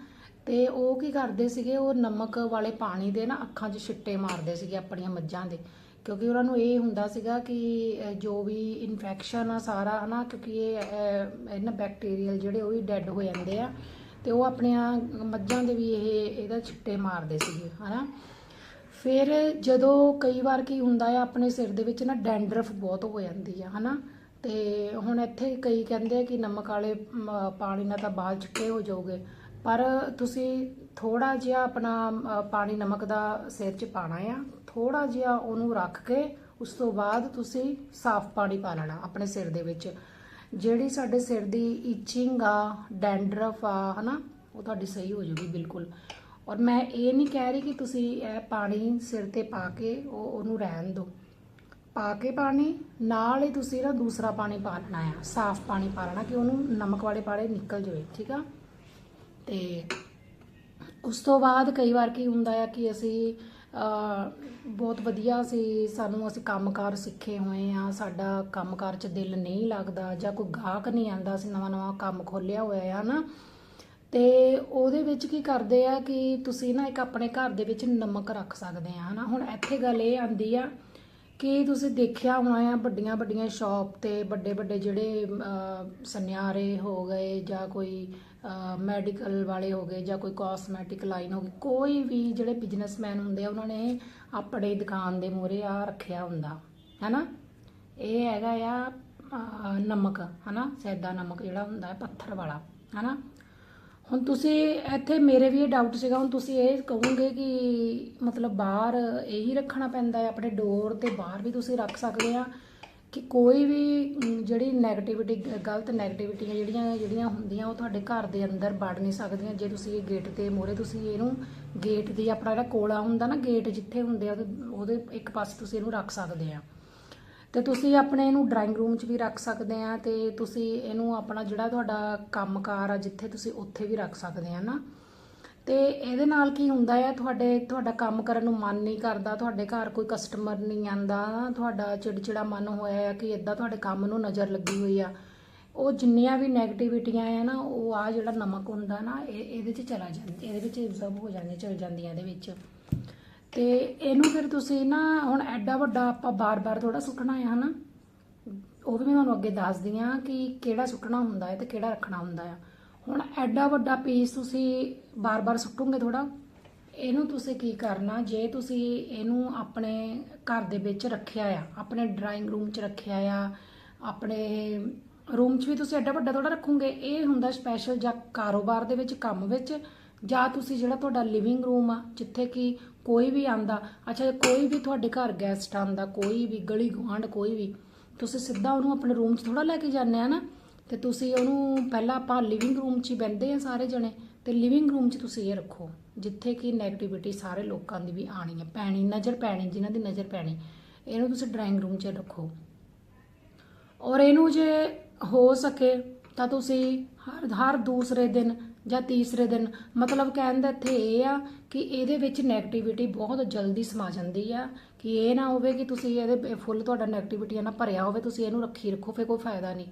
ਤੇ ਉਹ ਕੀ ਕਰਦੇ ਸੀਗੇ, ਉਹ ਨਮਕ ਵਾਲੇ ਪਾਣੀ ਦੇ ਨਾ ਅੱਖਾਂ 'ਚ ਛਿੱਟੇ ਮਾਰਦੇ ਸੀਗੇ ਆਪਣੀਆਂ ਮੱਝਾਂ ਦੇ। ਕਿਉਂਕਿ ਉਹਨਾਂ ਨੂੰ ਇਹ ਹੁੰਦਾ ਸੀਗਾ ਕਿ ਜੋ ਵੀ ਇਨਫੈਕਸ਼ਨ ਆ ਸਾਰਾ ਹਨਾ ਕਿਉਂਕਿ ਇਹ ਅਹ, ਇਹਨਾਂ ਬੈਕਟੀਰੀਅਲ ਜਿਹੜੇ ਉਹ ਵੀ ਡੈੱਡ ਹੋ ਜਾਂਦੇ ਆ ਤੇ ਉਹ ਆਪਣੀਆਂ ਮੱਝਾਂ ਦੇ ਵੀ ਇਹ ਇਹਦਾ ਛਿੱਟੇ ਮਾਰਦੇ ਸੀਗੇ ਹਨਾ। ਫਿਰ ਜਦੋਂ ਕਈ ਵਾਰ ਕੀ ਹੁੰਦਾ ਆ ਆਪਣੇ ਸਿਰ ਦੇ ਵਿੱਚ ਨਾ ਡੈਂਡਰਫ ਬਹੁਤ ਹੋ ਜਾਂਦੀ ਆ ਹਨਾ। ਤੇ ਹੁਣ ਇੱਥੇ ਕਈ ਕਹਿੰਦੇ ਆ ਕਿ ਨਮਕ ਵਾਲੇ ਪਾਣੀ ਨਾਲ ਤਾਂ ਬਾਲ ਚਿੱਟੇ ਹੋ ਜਾਓਗੇ। ਪਰ ਤੁਸੀਂ ਥੋੜਾ ਜਿਹਾ ਆਪਣਾ ਪਾਣੀ ਨਮਕ ਦਾ ਸਿਰ 'ਚ ਪਾਣਾ ਆ। ਥੋੜਾ ਜਿਹਾ ਉਹਨੂੰ ਰੱਖ ਕੇ ਉਸ ਤੋਂ ਬਾਅਦ ਤੁਸੀਂ ਸਾਫ਼ ਪਾਣੀ ਪਾ ਲੈਣਾ ਆਪਣੇ ਸਿਰ ਦੇ ਵਿੱਚ। ਜਿਹੜੀ ਸਾਡੇ ਸਿਰ ਦੀ ਇਚਿੰਗ ਆ ਡੈਂਡਰਫ ਆ, ਹਨਾ, ਉਹ ਤੁਹਾਡੀ ਸਹੀ ਹੋ ਜਾਊਗੀ ਬਿਲਕੁਲ। ਔਰ ਮੈਂ ਇਹ ਨਹੀਂ ਕਹਿ ਰਹੀ ਕਿ ਤੁਸੀਂ ਇਹ ਪਾਣੀ ਸਿਰ ਤੇ ਪਾ ਕੇ ਉਹ, ਉਹਨੂੰ ਰਹਿਣ ਦਿਓ। ਪਾ ਕੇ ਪਾਣੀ, ਨਾਲ ਹੀ ਤੁਸੀਂ ਨਾ ਦੂਸਰਾ ਪਾਣੀ ਪਾ ਲੈਣਾ ਆ। ਸਾਫ਼ ਪਾਣੀ ਪਾ ਲੈਣਾ ਕਿ ਉਹਨੂੰ ਨਮਕ ਵਾਲੇ ਪਾਣੀ ਨਿਕਲ ਜਾਵੇ, ਠੀਕ ਆ? ਤੇ ਉਸ ਤੋਂ ਬਾਅਦ ਕਈ ਵਾਰ ਕੀ ਹੁੰਦਾ ਆ ਕਿ ਅਸੀਂ ਬਹੁਤ ਵਧੀਆ ਸੀ ਸਾਨੂੰ ਅਸੀਂ ਕੰਮਕਾਰ ਸਿੱਖੇ ਹੋਏ ਆ, ਸਾਡਾ ਕੰਮਕਾਰ 'ਚ ਦਿਲ ਨਹੀਂ ਲੱਗਦਾ ਜਾਂ ਕੋਈ ਗਾਹਕ ਨਹੀਂ ਆਂਦਾ, ਅਸੀਂ ਨਵਾਂ ਨਵਾਂ ਕੰਮ ਖੋਲਿਆ ਹੋਇਆ ਹੈ ਨਾ। ਤੇ ਉਹਦੇ ਵਿੱਚ ਕੀ ਕਰਦੇ ਆ ਕਿ ਤੁਸੀਂ ਨਾ ਇੱਕ ਆਪਣੇ ਘਰ ਦੇ ਵਿੱਚ ਨਮਕ ਰੱਖ ਸਕਦੇ ਆ, ਹਨਾ? ਹੁਣ ਇੱਥੇ ਗੱਲ ਇਹ ਆਂਦੀ ਆ ਕਿ ਤੁਸੀਂ ਦੇਖਿਆ ਹੋਣਾ ਆ ਵੱਡੀਆਂ ਵੱਡੀਆਂ ਸ਼ਾਪ ਤੇ ਵੱਡੇ ਵੱਡੇ ਜਿਹੜੇ ਸੁਨਿਆਰੇ ਹੋ ਗਏ ਜਾਂ ਕੋਈ ਮੈਡੀਕਲ ਵਾਲੇ ਹੋ ਗਏ ਜਾਂ ਕੋਈ ਕਾਸਮੈਟਿਕ ਲਾਈਨ ਹੋ ਗਈ ਕੋਈ ਵੀ ਜਿਹੜੇ ਬਿਜ਼ਨਸਮੈਨ ਹੁੰਦੇ ਆ ਉਹਨਾਂ ਨੇ ਆਪਣੇ ਦੁਕਾਨ ਦੇ ਮੂਹਰੇ ਆ ਰੱਖਿਆ ਹੁੰਦਾ ਹੈਨਾ? ਇਹ ਹੈਗਾ ਆ ਅਹ, ਨਮਕ ਹਨਾ? ਸੈਦਾ ਨਮਕ ਜਿਹੜਾ ਹੁੰਦਾ ਹੈ ਪੱਥਰ ਵਾਲਾ ਹਨਾ? ਹੁਣ ਤੁਸੀਂ ਇੱਥੇ ਮੇਰੇ ਵੀ ਇਹ ਡਾਊਟ ਸੀਗਾ ਹੁਣ ਤੁਸੀਂ ਇਹ ਕਹੋਗੇ ਕਿ ਮਤਲਬ ਬਾਹਰ ਇਹੀ ਰੱਖਣਾ ਪੈਂਦਾ ਹੈ ਆਪਣੇ ਡੋਰ ਤੇ ਬਾਹਰ ਵੀ ਤੁਸੀਂ ਰੱਖ ਸਕਦੇ ਆ ਕਿ ਕੋਈ ਵੀ ਅਮ, ਜਿਹੜੀ 네ਗੇਟਿਵਿਟੀ ਗਲਤ 네ਗੇਟਿਵਿਟੀਆਂ ਜਿਹੜੀਆਂ ਜਿਹੜੀਆਂ ਹੁੰਦੀਆਂ ਉਹ ਤੁਹਾਡੇ ਘਰ ਦੇ ਅੰਦਰ ਵੜ ਨਹੀਂ ਸਕਦੀਆਂ ਜੇ ਤੁਸੀਂ ਇਹ ਗੇਟ ਤੇ ਮੋਰੇ ਤੁਸੀਂ ਇਹਨੂੰ ਗੇਟ ਦੀ ਆਪਣਾ ਜਿਹੜਾ ਕੋਲਾ ਹੁੰਦਾ ਨਾ ਗੇਟ ਜਿੱਥੇ ਹੁੰਦੇ ਆ ਉਹਦੇ ਉਹਦੇ ਇੱਕ ਪਾਸੇ ਤੁਸੀਂ ਇਹਨੂੰ ਰੱਖ ਸਕਦੇ ਆ। ਤੇ ਤੁਸੀਂ ਆਪਣੇ ਇਹਨੂੰ ਡਰਾਇੰਗ ਰੂਮ 'ਚ ਵੀ ਰੱਖ ਸਕਦੇ ਆ ਤੇ ਤੁਸੀਂ ਇਹਨੂੰ ਆਪਣਾ ਜਿਹੜਾ ਤੁਹਾਡਾ ਕੰਮਕਾਰ ਆ ਜਿੱਥੇ ਤੁਸੀਂ ਉੱਥੇ ਵੀ ਰੱਖ ਸਕਦੇ ਆ ਨਾ। ਤੇ ਇਹਦੇ ਨਾਲ ਕੀ ਹੁੰਦਾ ਆ, ਤੁਹਾਡੇ, ਤੁਹਾਡਾ ਕੰਮ ਕਰਨ ਨੂੰ ਮਨ ਨਹੀਂ ਕਰਦਾ, ਤੁਹਾਡੇ ਘਰ ਕੋਈ ਕਸਟਮਰ ਨਹੀਂ ਆਂਦਾ, ਤੁਹਾਡਾ ਚਿੜਚਿੜਾ ਮਨ ਹੋਇਆ ਆ ਕਿ ਇਦਾਂ ਤੁਹਾਡੇ ਕੰਮ ਨੂੰ ਨਜ਼ਰ ਲੱਗੀ ਹੋਈ ਆ। ਉਹ ਜਿੰਨੀਆਂ ਵੀ 네ਗੇਟਿਵਿਟੀਆਂ ਆ ਨਾ, ਉਹ ਆ ਜਿਹੜਾ ਨਮਕ ਹੁੰਦਾ ਨਾ, ਇਹ, ਇਹਦੇ 'ਚ ਚਲਾ ਜਾਂਦਾ, ਇਹਦੇ ਵਿੱਚ ਇਬਜ਼ਰਬ ਹੋ ਜਾਂਦੀਆਂ ਚਲ ਜਾਂਦੀਆਂ ਇਹਦੇ ਵਿੱਚ। ਤੇ ਇਹਨੂੰ ਫਿਰ ਤੁਸੀਂ ਨਾ ਹੁਣ ਐਡਾ ਵੱਡਾ ਆਪਾਂ ਬਾਰ-ਬਾਰ ਥੋੜਾ ਸੁੱਟਣਾ ਆ, ਹਨਾ? ਉਹ ਵੀ ਮੈਂ ਤੁਹਾਨੂੰ ਅੱਗੇ ਦੱਸਦੀ ਆ ਕਿ ਕਿਹੜਾ ਸੁੱਟਣਾ ਹੁੰਦਾ ਹੈ ਤੇ ਕਿਹੜਾ ਰੱਖਣਾ ਹੁੰਦਾ ਆ। ਹੁਣ ਐਡਾ ਵੱਡਾ ਪੀਸ ਤੁਸੀਂ ਬਾਰ-ਬਾਰ ਸੁੱਟੋਗੇ ਥੋੜਾ ਇਹਨੂੰ ਤੁਸੀਂ ਕੀ ਕਰਨਾ, ਜੇ ਤੁਸੀਂ ਇਹਨੂੰ ਆਪਣੇ ਘਰ ਦੇ ਵਿੱਚ ਰੱਖਿਆ ਆ, ਆਪਣੇ ਡਰਾਇੰਗ ਰੂਮ 'ਚ ਰੱਖਿਆ ਆ, ਆਪਣੇ ਰੂਮ 'ਚ ਵੀ ਤੁਸੀਂ ਐਡਾ ਵੱਡਾ ਥੋੜਾ ਰੱਖੋਗੇ, ਇਹ ਹੁੰਦਾ ਸਪੈਸ਼ਲ ਜਾਂ ਕਾਰੋਬਾਰ ਦੇ ਵਿੱਚ ਕੰਮ ਵਿੱਚ, ਜਾਂ ਤੁਸੀਂ ਜਿਹੜਾ ਤੁਹਾਡਾ ਲਿਵਿੰਗ ਰੂਮ ਆ, ਜਿੱਥੇ ਕਿ ਕੋਈ ਵੀ ਆਂਦਾ, ਅੱਛਾ, ਕੋਈ ਵੀ ਤੁਹਾਡੇ ਘਰ ਗੈਸਟ ਆਂਦਾ, ਕੋਈ ਵੀ ਗਲੀ ਗੁਆਂਢ, ਕੋਈ ਵੀ, ਤੁਸੀਂ ਸਿੱਧਾ ਉਹਨੂੰ ਆਪਣੇ ਰੂਮ 'ਚ ਥੋੜਾ ਲੈ ਕੇ ਜਾਂਦੇ ਆ ਨਾ, ਤੇ ਤੁਸੀਂ ਉਹਨੂੰ ਪਹਿਲਾਂ ਆਪਾਂ ਲਿਵਿੰਗ ਰੂਮ 'ਚ ਹੀ ਬੈੰਦੇ ਆ ਸਾਰੇ ਜਣੇ, ਤੇ ਲਿਵਿੰਗ ਰੂਮ 'ਚ ਤੁਸੀਂ ਇਹ ਰੱਖੋ, ਜਿੱਥੇ ਕਿ 네ਗੇਟਿਵਿਟੀ ਸਾਰੇ ਲੋਕਾਂ ਦੀ ਵੀ ਆਣੀ ਹੈ ਪੈਣੀ, ਨਜ਼ਰ ਪੈਣੀ, ਜਿਨ੍ਹਾਂ ਦੀ ਨਜ਼ਰ ਪੈਣੀ, ਇਹਨੂੰ ਤੁਸੀਂ ਡਰਾਇੰਗ ਰੂਮ 'ਚ ਰੱਖੋ। ਔਰ ਇਹਨੂੰ ਜੇ ਹੋ ਸਕੇ ਤਾਂ ਤੁਸੀਂ ਹਰ ਹਰ ਦੂਸਰੇ ਦਿਨ ਜਾਂ ਤੀਸਰੇ ਦਿਨ। ਮਤਲਬ ਕਹਿਣ ਦਾ ਇੱਥੇ ਇਹ ਆ ਕਿ ਇਹਦੇ ਵਿੱਚ 네ਗੇਟਿਵਿਟੀ ਬਹੁਤ ਜਲਦੀ ਸਮਾ ਜਾਂਦੀ ਆ। ਕਿ ਇਹ ਨਾ ਹੋਵੇ ਕਿ ਤੁਸੀਂ ਇਹਦੇ ਫੁੱਲ ਤੁਹਾਡਾ 네ਗੇਟਿਵਿਟੀ ਨਾਲ ਭਰਿਆ ਹੋਵੇ, ਤੁਸੀਂ ਇਹਨੂੰ ਰੱਖੀ ਰੱਖੋ ਫੇ ਕੋਈ ਫਾਇਦਾ ਨਹੀਂ।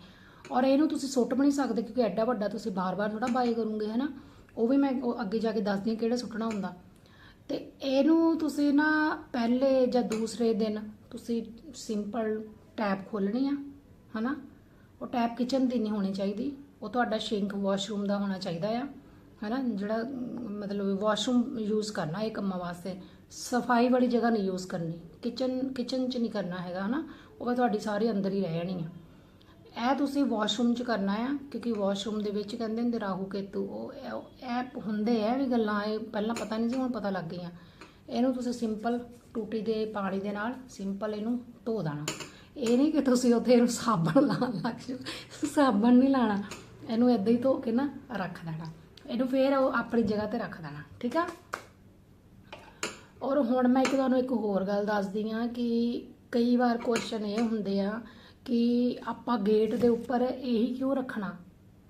ਔਰ ਇਹਨੂੰ ਤੁਸੀਂ ਸੁੱਟ ਵੀ ਨਹੀਂ ਸਕਦੇ ਕਿਉਂਕਿ ਐਡਾ ਵੱਡਾ ਤੁਸੀਂ ਬਾਰ-ਬਾਰ ਥੋੜਾ ਬਾਈ ਕਰੋਗੇ, ਹੈਨਾ? ਉਹ ਵੀ ਮੈਂ ਉਹ ਅੱਗੇ ਜਾ ਕੇ ਦੱਸਦੀ ਹਾਂ ਕਿਹੜਾ ਸੁੱਟਣਾ ਹੁੰਦਾ। ਤੇ ਇਹਨੂੰ ਤੁਸੀਂ ਨਾ ਪਹਿਲੇ ਜਾਂ ਦੂਸਰੇ ਦਿਨ ਤੁਸੀਂ ਸਿੰਪਲ ਟੈਪ ਖੋਲਣੀ ਆ, ਹਨਾ? ਉਹ ਟੈਪ ਕਿਚਨ ਦੀ ਨਹੀਂ ਹੋਣੀ ਚਾਹੀਦੀ। ਉਹ ਤੁਹਾਡਾ ਸ਼ਿੰਕ ਵਾਸ਼ਰੂਮ ਦਾ ਹੋਣਾ ਚਾਹੀਦਾ ਆ, ਹਨਾ? ਜਿਹੜਾ, ਮਤਲਬ ਵਾਸ਼ਰੂਮ ਯੂਜ਼ ਕਰਨਾ ਇਹ ਕੰਮਾਂ ਵਾਸਤੇ। ਸਫ਼ਾਈ ਵਾਲੀ ਜਗ੍ਹਾ ਨਹੀਂ ਯੂਜ਼ ਕਰਨੀ। ਕਿਚਨ ਕਿਚਨ 'ਚ ਨਹੀਂ ਕਰਨਾ ਹੈਗਾ, ਹਨਾ? ਉਹ ਤੁਹਾਡੀ ਸਾਰੀ ਅੰਦਰ ਹੀ ਰਹਿ ਜਾਣੀ ਆ। ਇਹ ਤੁਸੀਂ ਵਾਸ਼ਰੂਮ 'ਚ ਕਰਨਾ ਆ, ਕਿਉਂਕਿ ਵਾਸ਼ਰੂਮ ਦੇ ਵਿੱਚ ਕਹਿੰਦੇ ਹੁੰਦੇ ਰਾਹੂ ਕੇਤੂ। ਉਹ ਇਹ- ਹੁੰਦੇ ਆ ਵੀ ਗੱਲਾਂ ਇਹ ਪਹਿਲਾਂ ਪਤਾ ਨਹੀਂ ਸੀ, ਹੁਣ ਪਤਾ ਲੱਗ ਗਈਆਂ। ਇਹਨੂੰ ਤੁਸੀਂ ਸਿੰਪਲ ਟੂਟੀ ਦੇ ਪਾਣੀ ਦੇ ਨਾਲ ਸਿੰਪਲ ਇਹਨੂੰ ਧੋ ਦੇਣਾ। ਇਹ ਨਹੀਂ ਕਿ ਤੁਸੀਂ ਉੱਥੇ ਇਹਨੂੰ ਸਾਬਣ ਲਾਉਣ ਲੱਗ ਜਾਓ। ਸਾਬਣ ਨਹੀਂ ਲਾਣਾ ਇਹਨੂੰ ਇਦਾਂ ਹੀ ਧੋ ਕੇ ਨਾ ਰੱਖ ਦੇਣਾ। ਇਹਨੂੰ ਫੇਰ ਉਹ ਆਪਣੀ ਜਗ੍ਹਾ ਤੇ ਰੱਖ ਦੇਣਾ, ਠੀਕ ਆ? ਔਰ ਹੁਣ ਮੈਂ ਇੱਕ ਤੁਹਾਨੂੰ ਇੱਕ ਹੋਰ ਗੱਲ ਦੱਸਦੀ ਆ ਕਿ ਕਈ ਵਾਰ ਕੁਐਸਚਨ ਇਹ ਹੁੰਦੇ ਆ ਕਿ ਆਪਾਂ ਗੇਟ ਦੇ ਉੱਪਰ ਇਹੀ ਕਿਉਂ ਰੱਖਣਾ?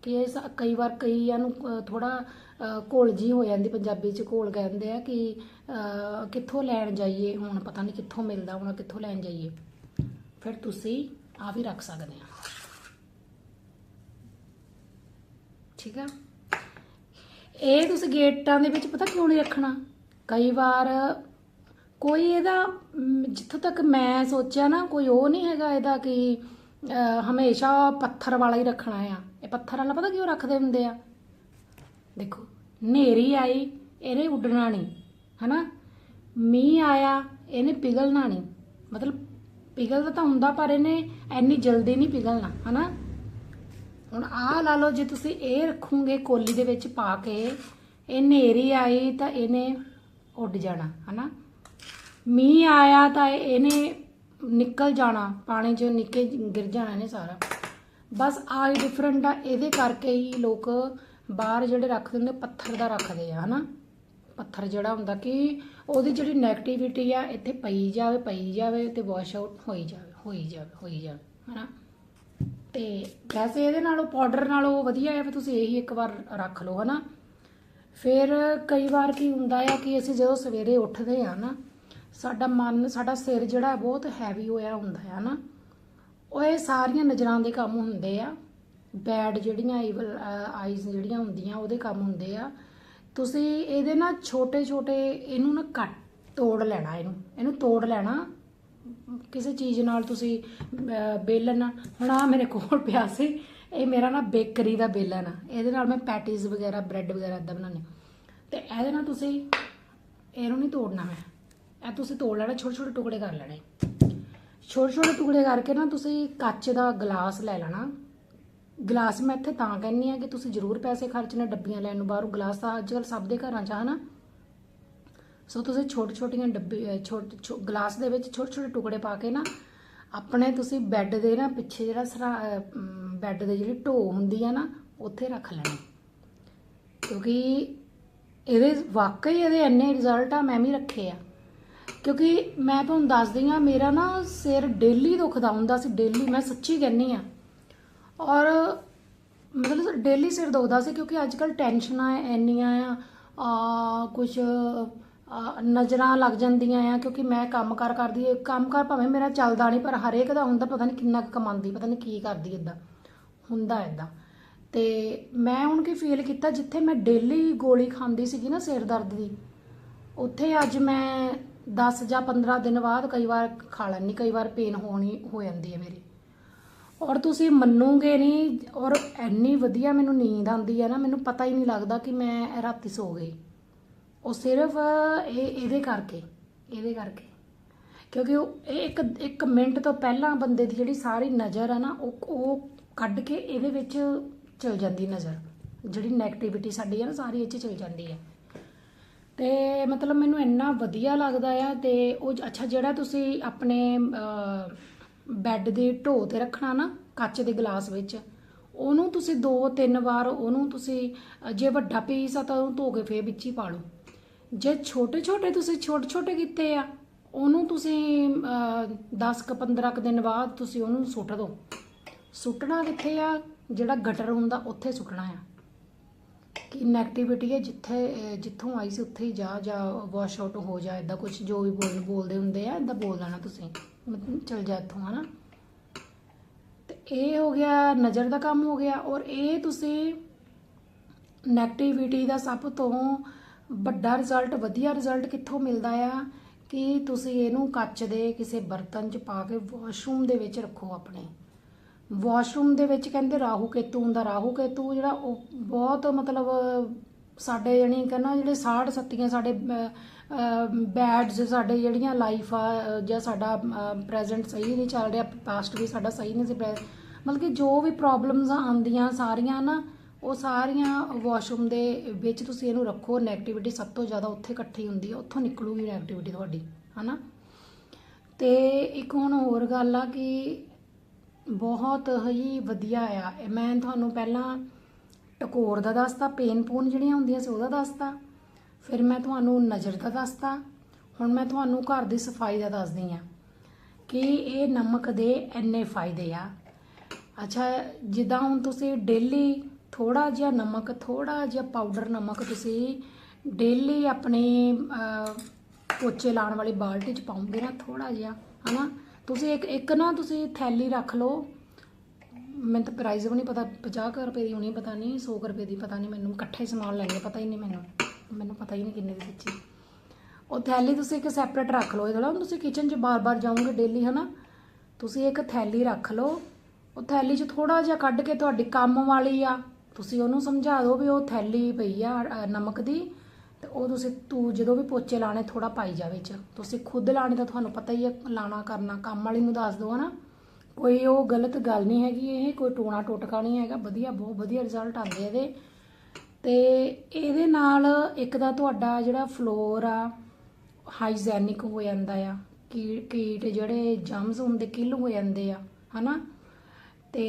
ਕਿ ਇਹ ਸ- ਕਈ ਵਾਰ ਕਈਆਂ ਨੂੰ ਥੋੜਾ ਘੋਲ ਜੀ ਹੋ ਜਾਂਦੀ, ਪੰਜਾਬੀ ਚ ਘੋਲ ਕਹਿੰਦੇ ਆ ਕਿ ਕਿੱਥੋਂ ਲੈਣ ਜਾਈਏ, ਹੁਣ ਪਤਾ ਨਹੀਂ ਕਿੱਥੋਂ ਮਿਲਦਾ, ਹੁਣ ਕਿੱਥੋਂ ਲੈਣ ਜਾਈਏ। ਫਿਰ ਤੁਸੀਂ ਆ ਵੀ ਰੱਖ ਸਕਦੇ ਆ। ਠੀਕ ਆ ਇਹ ਤੁਸੀਂ ਗੇਟਾਂ ਦੇ ਵਿੱਚ ਪਤਾ ਕਿਉਂ ਨਹੀਂ ਰੱਖਣਾ? ਕਈ ਵਾਰ ਕੋਈ ਇਹਦਾ ਜਿੱਥੋਂ ਤੱਕ ਮੈਂ ਸੋਚਿਆ ਨਾ, ਕੋਈ ਉਹ ਨਹੀਂ ਹੈਗਾ ਇਹਦਾ ਕਿ ਹਮੇਸ਼ਾ ਪੱਥਰ ਵਾਲਾ ਹੀ ਰੱਖਣਾ ਆ। ਇਹ ਪੱਥਰ ਵਾਲਾ ਪਤਾ ਕਿਉਂ ਰੱਖਦੇ ਹੁੰਦੇ ਆ? ਦੇਖੋ, ਹਨੇਰੀ ਆਈ, ਇਹਨੇ ਉੱਡਣਾ ਨਹੀਂ, ਹਨਾ? ਮੀਂਹ ਆਇਆ, ਇਹਨੇ ਪਿਘਲਣਾ ਨਹੀਂ। ਮਤਲਬ ਪਿਘਲਦਾ ਤਾਂ ਹੁੰਦਾ, ਪਰ ਇਹਨੇ ਇੰਨੀ ਜਲਦੀ ਨਹੀਂ ਪਿਘਲਣਾ, ਹਨਾ? ਹੁਣ ਆਹ ਲਾ ਲਓ, ਜੇ ਤੁਸੀਂ ਇਹ ਰੱਖੋਗੇ, ਕੋਲੀ ਦੇ ਵਿੱਚ ਪਾ ਕੇ, ਇਹ ਹਨੇਰੀ ਆਈ ਤਾਂ ਇਹਨੇ ਉੱਡ ਜਾਣਾ, ਹਨਾ? ਮੀਂਹ ਆਇਆ ਤਾਂ ਇਹਨੇ ਨਿਕਲ ਜਾਣਾ, ਪਾਣੀ 'ਚ ਨਿੱਕੇ ਗਿਰ ਜਾਣਾ ਇਹਨੇ ਸਾਰਾ। ਬਸ ਆਹ ਡਿਫਰੈਂਟ ਆ, ਇਹਦੇ ਕਰਕੇ ਹੀ ਲੋਕ ਬਾਹਰ ਜਿਹੜੇ ਰੱਖਦੇ ਹੁੰਦੇ, ਪੱਥਰ ਦਾ ਰੱਖਦੇ ਆ, ਹਨਾ? ਪੱਥਰ ਜਿਹੜਾ ਹੁੰਦਾ ਕਿ ਉਹਦੀ ਜਿਹੜੀ 네ਗੇਟਿਵਿਟੀ ਆ, ਇੱਥੇ ਪਈ ਜਾਵੇ ਪਈ ਜਾਵੇ ਤੇ ਵਾਸ਼ ਆਊਟ ਹੋਈ ਜਾਵੇ ਹੋਈ ਜਾਵੇ ਹੋਈ ਜਾਵੇ, ਹਨਾ? ਤੇ ਵੈਸੇ ਇਹਦੇ ਨਾਲੋਂ ਪਾਊਡਰ ਨਾਲੋਂ ਵਧੀਆ ਹੈ ਵੀ ਤੁਸੀਂ ਇਹੀ ਇੱਕ ਵਾਰ ਰੱਖ ਲਓ, ਹਨਾ? ਫਿਰ ਕਈ ਵਾਰ ਕੀ ਹੁੰਦਾ ਆ ਕਿ ਅਸੀਂ ਜਦੋਂ ਸਵੇਰੇ ਉੱਠਦੇ ਆ ਨਾ, ਸਾਡਾ ਮਨ, ਸਾਡਾ ਸਿਰ ਜਿਹੜਾ ਬਹੁਤ ਹੈਵੀ ਹੋਇਆ ਹੁੰਦਾ ਹੈ ਨਾ, ਉਹ ਇਹ ਸਾਰੀਆਂ ਨਜ਼ਰਾਂ ਦੇ ਕੰਮ ਹੁੰਦੇ ਆ। ਬੈਡ ਜਿਹੜੀਆਂ ਈਵਲ ਆਈਜ਼ ਜਿਹੜੀਆਂ ਹੁੰਦੀਆਂ, ਉਹਦੇ ਕੰਮ ਹੁੰਦੇ ਆ। ਤੁਸੀਂ ਇਹਦੇ ਨਾਲ ਛੋਟੇ ਛੋਟੇ ਇਹਨੂੰ ਨਾ ਕੱਟ, ਤੋੜ ਲੈਣਾ ਇਹਨੂੰ ਇਹਨੂੰ ਤੋੜ ਲੈਣਾ ਕਿਸੇ ਚੀਜ਼ ਨਾਲ ਤੁਸੀਂ ਅਹ, ਬੇਲਣ ਹੁਣ ਆ ਮੇਰੇ ਕੋਲ ਪਿਆ ਸੀ। ਇਹ ਮੇਰਾ ਨਾ ਬੇਕਰੀ ਦਾ ਬੇਲਣ ਆ। ਇਹਦੇ ਨਾਲ ਮੈਂ ਪੈਟੀਜ਼ ਵਗੈਰਾ ਬ੍ਰੈਡ ਵਗੈਰਾ ਇਦਾਂ ਬਣਾਉਂਦੀ ਤੇ ਇਹਦੇ ਨਾਲ ਤੁਸੀਂ ਇਹਨੂੰ ਨਹੀਂ ਤੋੜਨਾ ਮੈਂ। ਇਹ ਤੁਸੀਂ ਤੋੜ ਲੈਣਾ ਛੋਟੇ ਛੋਟੇ ਟੁਕੜੇ ਕਰ ਲੈਣੇ। ਛੋਟੇ ਛੋਟੇ ਟੁਕੜੇ ਕਰਕੇ ਨਾ ਤੁਸੀਂ ਕੱਚ ਦਾ ਗਲਾਸ ਲੈ ਲੈਣਾ। ਗਲਾਸ ਮੈਂ ਇੱਥੇ ਤਾਂ ਕਹਿੰਨੀ ਆ ਕਿ ਤੁਸੀਂ ਜ਼ਰੂਰ ਪੈਸੇ ਖਰਚਣੇ ਡੱਬੀਆਂ ਲੈਣ ਨੂੰ ਬਾਹਰੋਂ। ਗਲਾਸ ਤਾਂ ਅੱਜ ਕੱਲ੍ਹ ਸਭ ਦੇ ਘਰਾਂ 'ਚ ਆ ਨਾ। ਸੋ ਤੁਸੀਂ ਛੋਟੇ ਛੋਟੀਆਂ ਡੱਬੇ ਛੋਟੇ, ਛੋ- ਗਲਾਸ ਦੇ ਵਿੱਚ ਛੋਟੇ ਛੋਟੇ ਟੁਕੜੇ ਪਾ ਕੇ ਨਾ ਆਪਣੇ ਤੁਸੀਂ ਬੈੱਡ ਦੇ ਨਾ ਪਿੱਛੇ ਜਿਹੜਾ ਸਰਾ ਬੈੱਡ ਦੇ ਜਿਹੜੀ ਢੋ ਹੁੰਦੀ ਆ ਨਾ, ਉੱਥੇ ਰੱਖ ਲੈਣੀ। ਕਿਉਂਕਿ ਇਹਦੇ ਵਾਕਈ ਇਹਦੇ ਇੰਨੇ ਰਿਜ਼ਲਟ ਆ, ਮੈਂ ਵੀ ਰੱਖੇ ਆ। ਕਿਉਂਕਿ ਮੈਂ ਤੁਹਾਨੂੰ ਦੱਸਦੀ ਆ, ਮੇਰਾ ਨਾ ਸਿਰ ਡੇਲੀ ਦੁਖਦਾ ਹੁੰਦਾ ਸੀ ਡੇਲੀ ਮੈਂ ਸੱਚੀ ਕਹਿੰਨੀ ਆ। ਔਰ ਮਤਲਬ ਡੇਲੀ ਸਿਰ ਦੁਖਦਾ ਸੀ ਕਿਉਂਕਿ ਅੱਜ ਕੱਲ ਟੈਨਸ਼ਨਾਂ ਇੰਨੀਆਂ ਆ ਆ ਕੁਝ ਨਜ਼ਰਾਂ ਲੱਗ ਜਾਂਦੀਆਂ ਆ ਕਿਉਂਕਿ ਮੈਂ ਕੰਮ ਕਾਰ ਕਰਦੀ ਆ ਕੰਮ ਕਾਰ ਭਾਵੇਂ ਮੇਰਾ ਚੱਲਦਾ ਨਹੀਂ, ਪਰ ਹਰੇਕ ਦਾ ਹੁੰਦਾ, ਪਤਾ ਨਹੀਂ ਕਿੰਨਾ ਕੁ ਕਮਾਉਂਦੀ, ਪਤਾ ਨਹੀਂ ਕੀ ਕਰਦੀ ਇਦਾਂ ਹੁੰਦਾ ਇਦਾਂ ਤੇ ਮੈਂ ਹੁਣ ਕੀ ਫੀਲ ਕੀਤਾ ਜਿੱਥੇ ਮੈਂ ਡੇਲੀ ਗੋਲੀ ਖਾਂਦੀ ਸੀਗੀ ਨਾ ਸਿਰ ਦਰਦ ਦੀ, ਉੱਥੇ ਅੱਜ ਮੈਂ 10 ਜਾਂ 15 ਦਿਨ ਬਾਅਦ ਕਈ ਵਾਰ ਖਾ ਲੈਂਦੀ, ਕਈ ਵਾਰ ਪੇਨ ਹੋਣੀ, ਹੋ ਜਾਂਦੀ ਹੈ ਮੇਰੀ। ਔਰ ਤੁਸੀਂ ਮੰਨੋਗੇ ਨਹੀਂ, ਔਰ ਇੰਨੀ ਵਧੀਆ ਮੈਨੂੰ ਨੀਂਦ ਆਉਂਦੀ ਹੈ ਨਾ, ਮੈਨੂੰ ਪਤਾ ਹੀ ਨਹੀਂ ਲੱਗਦਾ ਕਿ ਮੈਂ ਰਾਤੀ ਸੋ ਗਈ। ਉਹ ਸਿਰਫ ਇਹ ਇਹਦੇ ਕਰਕੇ ਇਹਦੇ ਕਰਕੇ। ਕਿਉਂਕਿ ਉਹ ਇਹ ਇੱਕ ਇੱਕ ਮਿੰਟ ਤੋਂ ਪਹਿਲਾਂ ਬੰਦੇ ਦੀ ਜਿਹੜੀ ਸਾਰੀ ਨਜ਼ਰ ਆ ਨਾ, ਉਹ ਉਹ ਕੱਢ ਕੇ ਇਹਦੇ ਵਿੱਚ ਚਲ ਜਾਂਦੀ ਨਜ਼ਰ। ਜਿਹੜੀ 네ਗੇਟਿਵਿਟੀ ਸਾਡੀ ਆ ਨਾ, ਸਾਰੀ ਇਹ 'ਚ ਚਲ ਜਾਂਦੀ ਹੈ ਤੇ ਮਤਲਬ ਮੈਨੂੰ ਇੰਨਾ ਵਧੀਆ ਲੱਗਦਾ ਆ ਤੇ ਉਹ ਅੱਛਾ, ਜਿਹੜਾ ਤੁਸੀਂ ਆਪਣੇ ਬੈੱਡ ਦੇ ਢੋ ਤੇ ਰੱਖਣਾ ਨਾ, ਕੱਚ ਦੇ ਗਲਾਸ ਵਿੱਚ, ਉਹਨੂੰ ਤੁਸੀਂ ਦੋ ਤਿੰਨ ਵਾਰ ਉਹਨੂੰ ਤੁਸੀਂ ਜੇ ਵੱਡਾ ਪੀਸ ਆ ਤਾਂ ਉਹਨੂੰ ਧੋ ਕੇ ਫੇਰ ਵਿੱਚ ਹੀ ਪਾ ਲਓ। ਜੇ ਛੋਟੇ ਛੋਟੇ ਤੁਸੀਂ ਛੋਟੇ ਛੋਟੇ ਕੀਤੇ ਆ, ਉਹਨੂੰ ਤੁਸੀਂ 10 ਕ 15 ਕ ਦਿਨ ਬਾਅਦ ਤੁਸੀਂ ਉਹਨੂੰ ਸੁੱਟ ਦਿਓ ਸੁੱਟਣਾ ਕਿੱਥੇ ਆ? ਜਿਹੜਾ ਗਟਰ ਹੁੰਦਾ ਉੱਥੇ ਸੁੱਟਣਾ ਆ। ਕਿ ਨੈਗੇਟਿਵਿਟੀ ਹੈ ਜਿੱਥੇ ਜਿੱਥੋਂ ਆਈ ਸੀ ਉੱਥੇ ਹੀ ਜਾ, ਜਾਂ ਵਾਸ਼ ਆਊਟ ਹੋ ਜਾ ਇਦਾਂ ਕੁਝ ਜੋ ਵੀ ਬੋਲ, ਬੋਲਦੇ ਹੁੰਦੇ ਆ ਇਦਾਂ ਬੋਲ ਦੇਣਾ ਤੁਸੀਂ। ਮਤਲਬ ਚਲ ਜਾ ਇੱਥੋਂ, ਹਨਾ? ਤੇ ਇਹ ਹੋ ਗਿਆ, ਨਜ਼ਰ ਦਾ ਕੰਮ ਹੋ ਗਿਆ। ਔਰ ਇਹ ਤੁਸੀਂ ਨੈਗੇਟਿਵਿਟੀ ਦਾ ਸਭ ਤੋਂ ਵੱਡਾ ਰਿਜ਼ਲਟ ਵਧੀਆ ਰਿਜ਼ਲਟ ਕਿੱਥੋਂ ਮਿਲਦਾ ਆ? ਕਿ ਤੁਸੀਂ ਇਹਨੂੰ ਕੱਚ ਦੇ ਕਿਸੇ ਬਰਤਨ 'ਚ ਪਾ ਕੇ ਵਾਸ਼ਰੂਮ ਦੇ ਵਿੱਚ ਰੱਖੋ ਆਪਣੇ? ਵਾਸ਼ਰੂਮ ਦੇ ਵਿੱਚ ਕਹਿੰਦੇ ਰਾਹੂ ਕੇਤੂ ਹੁੰਦਾ, ਰਾਹੂ ਕੇਤੂ ਜਿਹੜਾ ਉਹ ਬਹੁਤ ਮਤਲਬ ਸਾਡੇ ਜਾਣੀ ਕਹਿੰਦਾ ਜਿਹੜੇ ਸਾੜ ਸੱਤੀਆਂ ਸਾਡੇ ਬੈਡਸ ਸਾਡੇ ਜਿਹੜੀਆਂ ਲਾਈਫ ਆ, ਜਾਂ ਸਾਡਾ ਪ੍ਰੈਜ਼ੈਂਟ ਸਹੀ ਨਹੀਂ ਚੱਲ ਰਿਹਾ ਪਾਸਟ ਵੀ ਸਾਡਾ ਸਹੀ ਨਹੀਂ ਸੀ pre- ਮਤਲਬ ਕਿ ਜੋ ਵੀ ਪ੍ਰੋਬਲਮਸ ਆਉਂਦੀਆਂ ਸਾਰੀਆਂ ਨਾ ਉਹ ਸਾਰੀਆਂ ਵਾਸ਼ਰੂਮ ਦੇ ਵਿੱਚ ਤੁਸੀਂ ਇਹਨੂੰ ਰੱਖੋ 네ਗੇਟਿਵਿਟੀ ਸਭ ਤੋਂ ਜ਼ਿਆਦਾ ਉੱਥੇ ਇਕੱਠੀ ਹੁੰਦੀ ਹੈ ਉੱਥੋਂ ਨਿਕਲੂਗੀ 네ਗੇਟਿਵਿਟੀ ਤੁਹਾਡੀ, ਹਨਾ? ਤੇ ਇੱਕ ਹੁਣ ਹੋਰ ਗੱਲ ਆ ਕਿ ਬਹੁਤ ਹੀ ਵਧੀਆ ਆ। ਮੈਂ ਤੁਹਾਨੂੰ ਪਹਿਲਾਂ ਟਕੋਰ ਦਾ ਦੱਸਤਾ ਪੇਨ ਪੂਨ ਜਿਹੜੀਆਂ ਹੁੰਦੀਆਂ ਸੀ ਉਹਦਾ ਦੱਸਤਾ, ਫਿਰ ਮੈਂ ਤੁਹਾਨੂੰ ਨਜ਼ਰ ਦਾ ਦੱਸਤਾ, ਹੁਣ ਮੈਂ ਤੁਹਾਨੂੰ ਘਰ ਦੀ ਸਫ਼ਾਈ ਦਾ ਦੱਸਦੀ ਆ ਕਿ ਇਹ ਨਮਕ ਦੇ ਇੰਨੇ ਫਾਇਦੇ ਆ। ਅੱਛਾ, ਜਿੱਦਾਂ ਹੁਣ ਤੁਸੀਂ ਡੇਲੀ ਥੋੜਾ ਜਿਹਾ ਨਮਕ, ਥੋੜਾ ਜਿਹਾ ਪਾਊਡਰ ਨਮਕ ਤੁਸੀਂ ਡੇਲੀ ਆਪਣੇ ਪੋਚੇ ਲਾਉਣ ਵਾਲੀ ਬਾਲਟੀ ਚ ਪਾਉਂਦੇ ਨਾ ਥੋੜਾ ਜਿਹਾ, ਹਨਾ? ਤੁਸੀਂ ਇੱਕ ਇੱਕ ਨਾ ਤੁਸੀਂ ਥੈਲੀ ਰੱਖ ਲਓ। ਮੈਨੂੰ ਤਾਂ ਪ੍ਰਾਈਸ ਵੀ ਨਹੀਂ ਪਤਾ 50 ਕੁ ਰੁਪਏ ਦੀ ਹੋਣੀ, ਪਤਾ ਨਹੀਂ 100 ਕੁ ਰੁਪਏ ਦੀ, ਪਤਾ ਨਹੀਂ ਮੈਨੂੰ, ਇਕੱਠੇ ਸਮਾਨ ਲੈਣੇ ਪਤਾ ਹੀ ਨਹੀਂ ਮੈਨੂੰ ਮੈਨੂੰ ਪਤਾ ਹੀ ਨਹੀਂ ਕਿੰਨੇ ਦੀ ਸੱਚੀ। ਉਹ ਥੈਲੀ ਤੁਸੀਂ ਇੱਕ ਸੈਪਰੇਟ ਰੱਖ ਲਓ ਇਹਦਾ ਹੁਣ ਤੁਸੀਂ ਕਿਚਨ 'ਚ ਬਾਰ-ਬਾਰ ਜਾਓਗੇ ਡੇਲੀ ਹਨਾ? ਤੁਸੀਂ ਇੱਕ ਥੈਲੀ ਰੱਖ ਲਓ, ਉਹ ਥੈਲੀ 'ਚ ਥੋੜਾ ਜਿਹਾ ਕੱਢ ਕੇ ਤੁਹਾਡੀ ਕੰਮ ਵਾਲੀ ਆ ਤੁਸੀਂ ਉਹਨੂੰ ਸਮਝਾ ਦਿਓ ਵੀ ਉਹ ਥੈਲੀ ਪਈ ਆ ਅ, ਨਮਕ ਦੀ ਤੇ ਉਹ ਤੁਸੀਂ ਤੂੰ ਜਦੋਂ ਵੀ ਪੋਚੇ ਲਾਣੇ ਥੋੜਾ ਪਾਈ ਜਾਵੇ 'ਚ ਤੁਸੀਂ ਖੁਦ ਲਾਣੇ ਤਾਂ ਤੁਹਾਨੂੰ ਪਤਾ ਹੀ ਹੈ ਲਾਣਾ ਕਰਨਾ ਕੰਮ ਵਾਲੀ ਨੂੰ ਦੱਸ ਦਿਓ ਹਨਾ। ਕੋਈ ਉਹ ਗਲਤ ਗੱਲ ਨਹੀਂ ਹੈਗੀ ਇਹ ਕੋਈ ਟੋਣਾ ਟੋਟਕਾ ਨਹੀਂ ਹੈਗਾ ਵਧੀਆ ਬਹੁਤ ਵਧੀਆ ਰਿਜ਼ਲਟ ਆਉਂਦੇ ਇਹਦੇ। ਤੇ ਇਹਦੇ ਨਾਲ ਇੱਕ ਤਾਂ ਤੁਹਾਡਾ ਜਿਹੜਾ ਫਲੋਰ ਆ ਹਾਈਜੈਨਿਕ ਹੋ ਜਾਂਦਾ ਆ ਕੀ ਕੀਟ ਜਿਹੜੇ ਜਮਸ ਹੁੰਦੇ ਕਿਲ ਹੋ ਜਾਂਦੇ ਆ ਹਨਾ। ਤੇ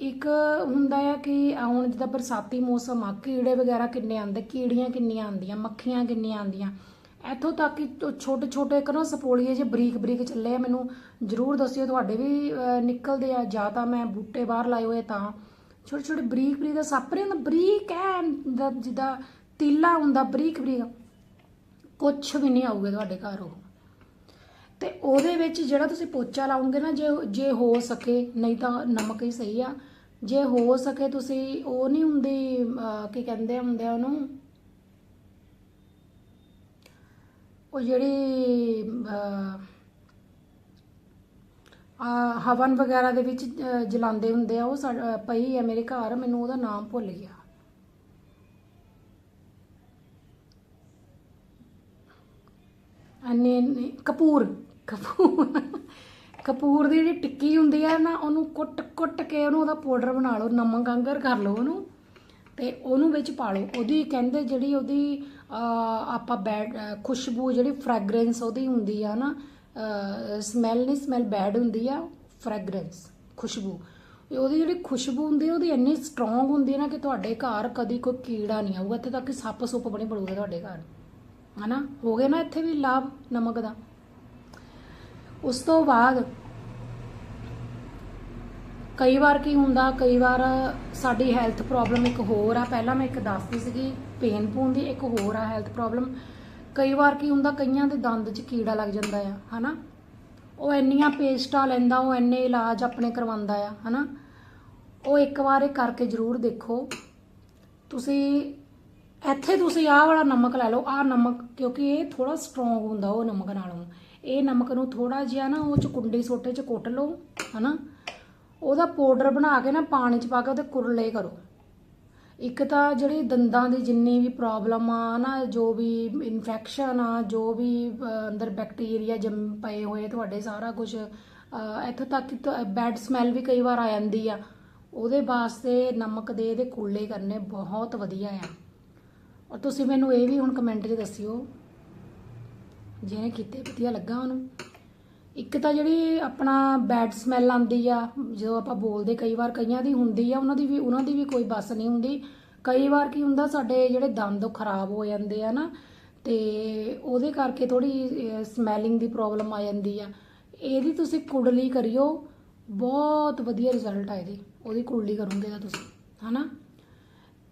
ਇੱਕ ਹੁੰਦਾ ਆ ਕਿ ਹੁਣ ਜਿੱਦਾਂ ਬਰਸਾਤੀ ਮੌਸਮ ਆ, ਕੀੜੇ ਵਗੈਰਾ ਕਿੰਨੇ ਆਉਂਦੇ, ਕੀੜੀਆਂ ਕਿੰਨੀਆਂ ਆਉਂਦੀਆਂ, ਮੱਖੀਆਂ ਕਿੰਨੀਆਂ ਆਉਂਦੀਆਂ। ਇੱਥੋਂ ਤੱਕ ਕਿ ਛੋਟੇ ਛੋਟੇ ਇੱਕ ਨਾ ਸਪੋਲੀਏ ਜੇ ਬਰੀਕ ਬਰੀਕ ਚੱਲੇ ਆ, ਮੈਨੂੰ ਜਰੂਰ ਦੱਸਿਓ, ਤੁਹਾਡੇ ਵੀ ਨਿਕਲਦੇ ਆ, ਜਾਂ ਤਾਂ ਮੈਂ ਬੂਟੇ ਬਾਹਰ ਲਾਏ ਹੋਏ ਤਾਂ। ਛੋਟੇ ਛੋਟੇ ਬਰੀਕ ਬਰੀਕ ਦਾ ਸੱਪ ਨਹੀਂ ਹੁੰਦਾ, ਬਰੀਕ ਐ, ਜਿੱਦਾਂ ਤੀਲਾ ਹੁੰਦਾ ਬਰੀਕ ਬਰੀਕ ਕੁਝ ਵੀ ਨਹੀਂ ਆਊਗਾ ਤੁਹਾਡੇ ਘਰ ਉਹ। ਤੇ ਉਹਦੇ ਵਿੱਚ ਜਿਹੜਾ ਤੁਸੀਂ ਪੋਚਾ ਲਾਉਂਗੇ ਨਾ, ਜੇ ਜੇ ਹੋ ਸਕੇ, ਨਹੀਂ ਤਾਂ ਨਮਕ ਹੀ ਸਹੀ ਆ। ਜੇ ਹੋ ਸਕੇ ਤੁਸੀਂ, ਉਹ ਨਹੀਂ ਹੁੰਦੀ ਕੀ ਕਹਿੰਦੇ ਹੁੰਦੇ ਆ ਉਹਨੂੰ? ਉਹ ਜਿਹੜੀ ਆ ਹਵਨ ਵਗੈਰਾ ਦੇ ਵਿੱਚ ਜਲਾਉਂਦੇ ਹੁੰਦੇ ਆ, ਉਹ ਸਾ- ਪਈ ਆ ਮੇਰੇ ਘਰ, ਮੈਨੂੰ ਉਹਦਾ ਨਾਮ ਭੁੱਲ ਗਿਆ। ਅਨੇ ਕਪੂਰ। ਕਪੂਰ ਕਪੂਰ ਦੀ ਜਿਹੜੀ ਟਿੱਕੀ ਹੁੰਦੀ ਆ ਨਾ, ਉਹਨੂੰ ਕੁੱਟ ਕੁੱਟ ਕੇ ਉਹਨੂੰ ਉਹਦਾ ਪਾਊਡਰ ਬਣਾ ਲਓ, ਨਮਕ ਅੰਗਰ ਕਰ ਲਓ ਉਹਨੂੰ ਤੇ ਉਹਨੂੰ ਵਿੱਚ ਪਾ ਲਓ। ਉਹਦੀ ਕਹਿੰਦੇ ਜਿਹੜੀ ਉਹਦੀ ਆਪਾਂ ਬੈਡ ਖੁਸ਼ਬੂ ਜਿਹੜੀ ਫ੍ਰੈਗਰੈਂਸ ਉਹਦੀ ਹੁੰਦੀ ਆ ਨਾ ਸਮੈਲ ਨਹੀਂ ਸਮੈਲ ਬੈਡ ਹੁੰਦੀ ਆ ਫ੍ਰੈਗਰੈਂਸ ਖੁਸ਼ਬੂ। ਉਹਦੀ ਜਿਹੜੀ ਖੁਸ਼ਬੂ ਹੁੰਦੀ ਉਹਦੀ ਇੰਨੀ ਸਟਰੋਂਗ ਹੁੰਦੀ ਹੈ ਨਾ ਕਿ ਤੁਹਾਡੇ ਘਰ ਕਦੀ ਕੋਈ ਕੀੜਾ ਨਹੀਂ ਆਊਗਾ, ਇੱਥੇ ਤੱਕ ਕਿ ਸੱਪ ਸੁੱਪ ਬਣੀ ਪੜੂਗਾ ਤੁਹਾਡੇ ਘਰ। ਹਨਾ? ਹੋ ਗਿਆ ਨਾ ਇੱਥੇ ਵੀ ਲਾਭ, ਨਮਕ ਦਾ? ਉਸ ਤੋਂ ਬਾਅਦ ਕਈ ਵਾਰ ਕੀ ਹੁੰਦਾ, ਕਈ ਵਾਰ ਸਾਡੀ ਹੈਲਥ ਪ੍ਰੋਬਲਮ ਇੱਕ ਹੋਰ ਆ। ਪਹਿਲਾਂ ਮੈਂ ਇੱਕ ਦੱਸਦੀ ਸੀਗੀ ਪੇਨ ਪੂਨ ਦੀ ਇੱਕ ਹੋਰ ਆ ਹੈਲਥ ਪ੍ਰੋਬਲਮ ਕਈ ਵਾਰ ਕੀ ਹੁੰਦਾ, ਕਈਆਂ ਦੇ ਦੰਦ 'ਚ ਕੀੜਾ ਲੱਗ ਜਾਂਦਾ ਆ, ਹਨਾ? ਉਹ ਇੰਨੀਆਂ ਪੇਸਟਾਂ ਲੈਂਦਾ, ਉਹ ਇੰਨੇ ਇਲਾਜ ਆਪਣੇ ਕਰਵਾਉਂਦਾ ਆ, ਹਨਾ? ਉਹ ਇੱਕ ਵਾਰ ਇਹ ਕਰਕੇ ਜ਼ਰੂਰ ਦੇਖੋ। ਤੁਸੀਂ, ਇੱਥੇ ਤੁਸੀਂ ਆਹ ਵਾਲਾ ਨਮਕ ਲੈ ਲਓ, ਆਹ ਨਮਕ, ਕਿਉਂਕਿ ਇਹ ਥੋੜਾ ਸਟਰੋਂਗ ਹੁੰਦਾ, ਉਹ ਨਮਕ ਨਾਲੋਂ। ਇਹ ਨਮਕ ਨੂੰ ਥੋੜਾ ਜਿਹਾ ਨਾ ਉਹ ਚ ਕੁੰਡੀ ਸੋਟੇ ਚ ਕੁੱਟ ਲਓ, ਹਨਾ? ਉਹਦਾ ਪਾਊਡਰ ਬਣਾ ਕੇ ਨਾ ਪਾਣੀ ਚ ਪਾ ਕੇ ਉਹਦੇ ਕੁਰਲੇ ਕਰੋ। ਇੱਕ ਤਾਂ ਜਿਹੜੀ ਦੰਦਾਂ ਦੀ ਜਿੰਨੀ ਵੀ ਪ੍ਰੋਬਲਮ ਆ ਨਾ, ਜੋ ਵੀ ਇਨਫੈਕਸ਼ਨ ਆ, ਜੋ ਵੀ ਅੰਦਰ ਬੈਕਟੀਰੀਆ ਜੰਮ ਪਏ ਹੋਏ ਤੁਹਾਡੇ ਸਾਰਾ ਕੁਝ ਇੱਥੋਂ ਤੱਕ ਕਿ ਬੈਡ ਸਮੈਲ ਵੀ ਕਈ ਵਾਰ ਆ ਜਾਂਦੀ ਆ। ਉਹਦੇ ਵਾਸਤੇ ਨਮਕ ਦੇ ਇਹਦੇ ਕੁਰਲੇ ਕਰਨੇ ਬਹੁਤ ਵਧੀਆ ਆ। ਔਰ ਤੁਸੀਂ ਮੈਨੂੰ ਇਹ ਵੀ ਹੁਣ ਕਮੈਂਟ 'ਚ ਦੱਸਿਓ ਜਿਹਨੇ ਕੀਤੇ ਵਧੀਆ ਲੱਗਾ ਉਹਨੂੰ। ਇੱਕ ਤਾਂ ਜਿਹੜੀ ਆਪਣਾ ਬੈਡ ਸਮੈਲ ਆਉਂਦੀ ਆ, ਜਦੋਂ ਆਪਾਂ ਬੋਲਦੇ ਕਈ ਵਾਰ, ਕਈਆਂ ਦੀ ਹੁੰਦੀ ਆ, ਉਹਨਾਂ ਦੀ ਵੀ, ਉਹਨਾਂ ਦੀ ਵੀ ਕੋਈ ਬਸ ਨਹੀਂ ਹੁੰਦੀ। ਕਈ ਵਾਰ ਕੀ ਹੁੰਦਾ, ਸਾਡੇ ਜਿਹੜੇ ਦੰਦ ਉਹ ਖਰਾਬ ਹੋ ਜਾਂਦੇ ਆ ਨਾ, ਤੇ ਉਹਦੇ ਕਰਕੇ ਥੋੜੀ ਸਮੈਲਿੰਗ ਦੀ ਪ੍ਰੋਬਲਮ ਆ ਜਾਂਦੀ ਆ। ਇਹਦੀ ਤੁਸੀਂ ਕੁੜਲੀ ਕਰਿਓ, ਬਹੁਤ ਵਧੀਆ ਰਿਜ਼ਲਟ ਆ ਇਹਦੀ। ਉਹਦੀ ਕੁੜਲੀ ਕਰੋਗੇ ਤਾਂ ਤੁਸੀਂ, ਹਨਾ?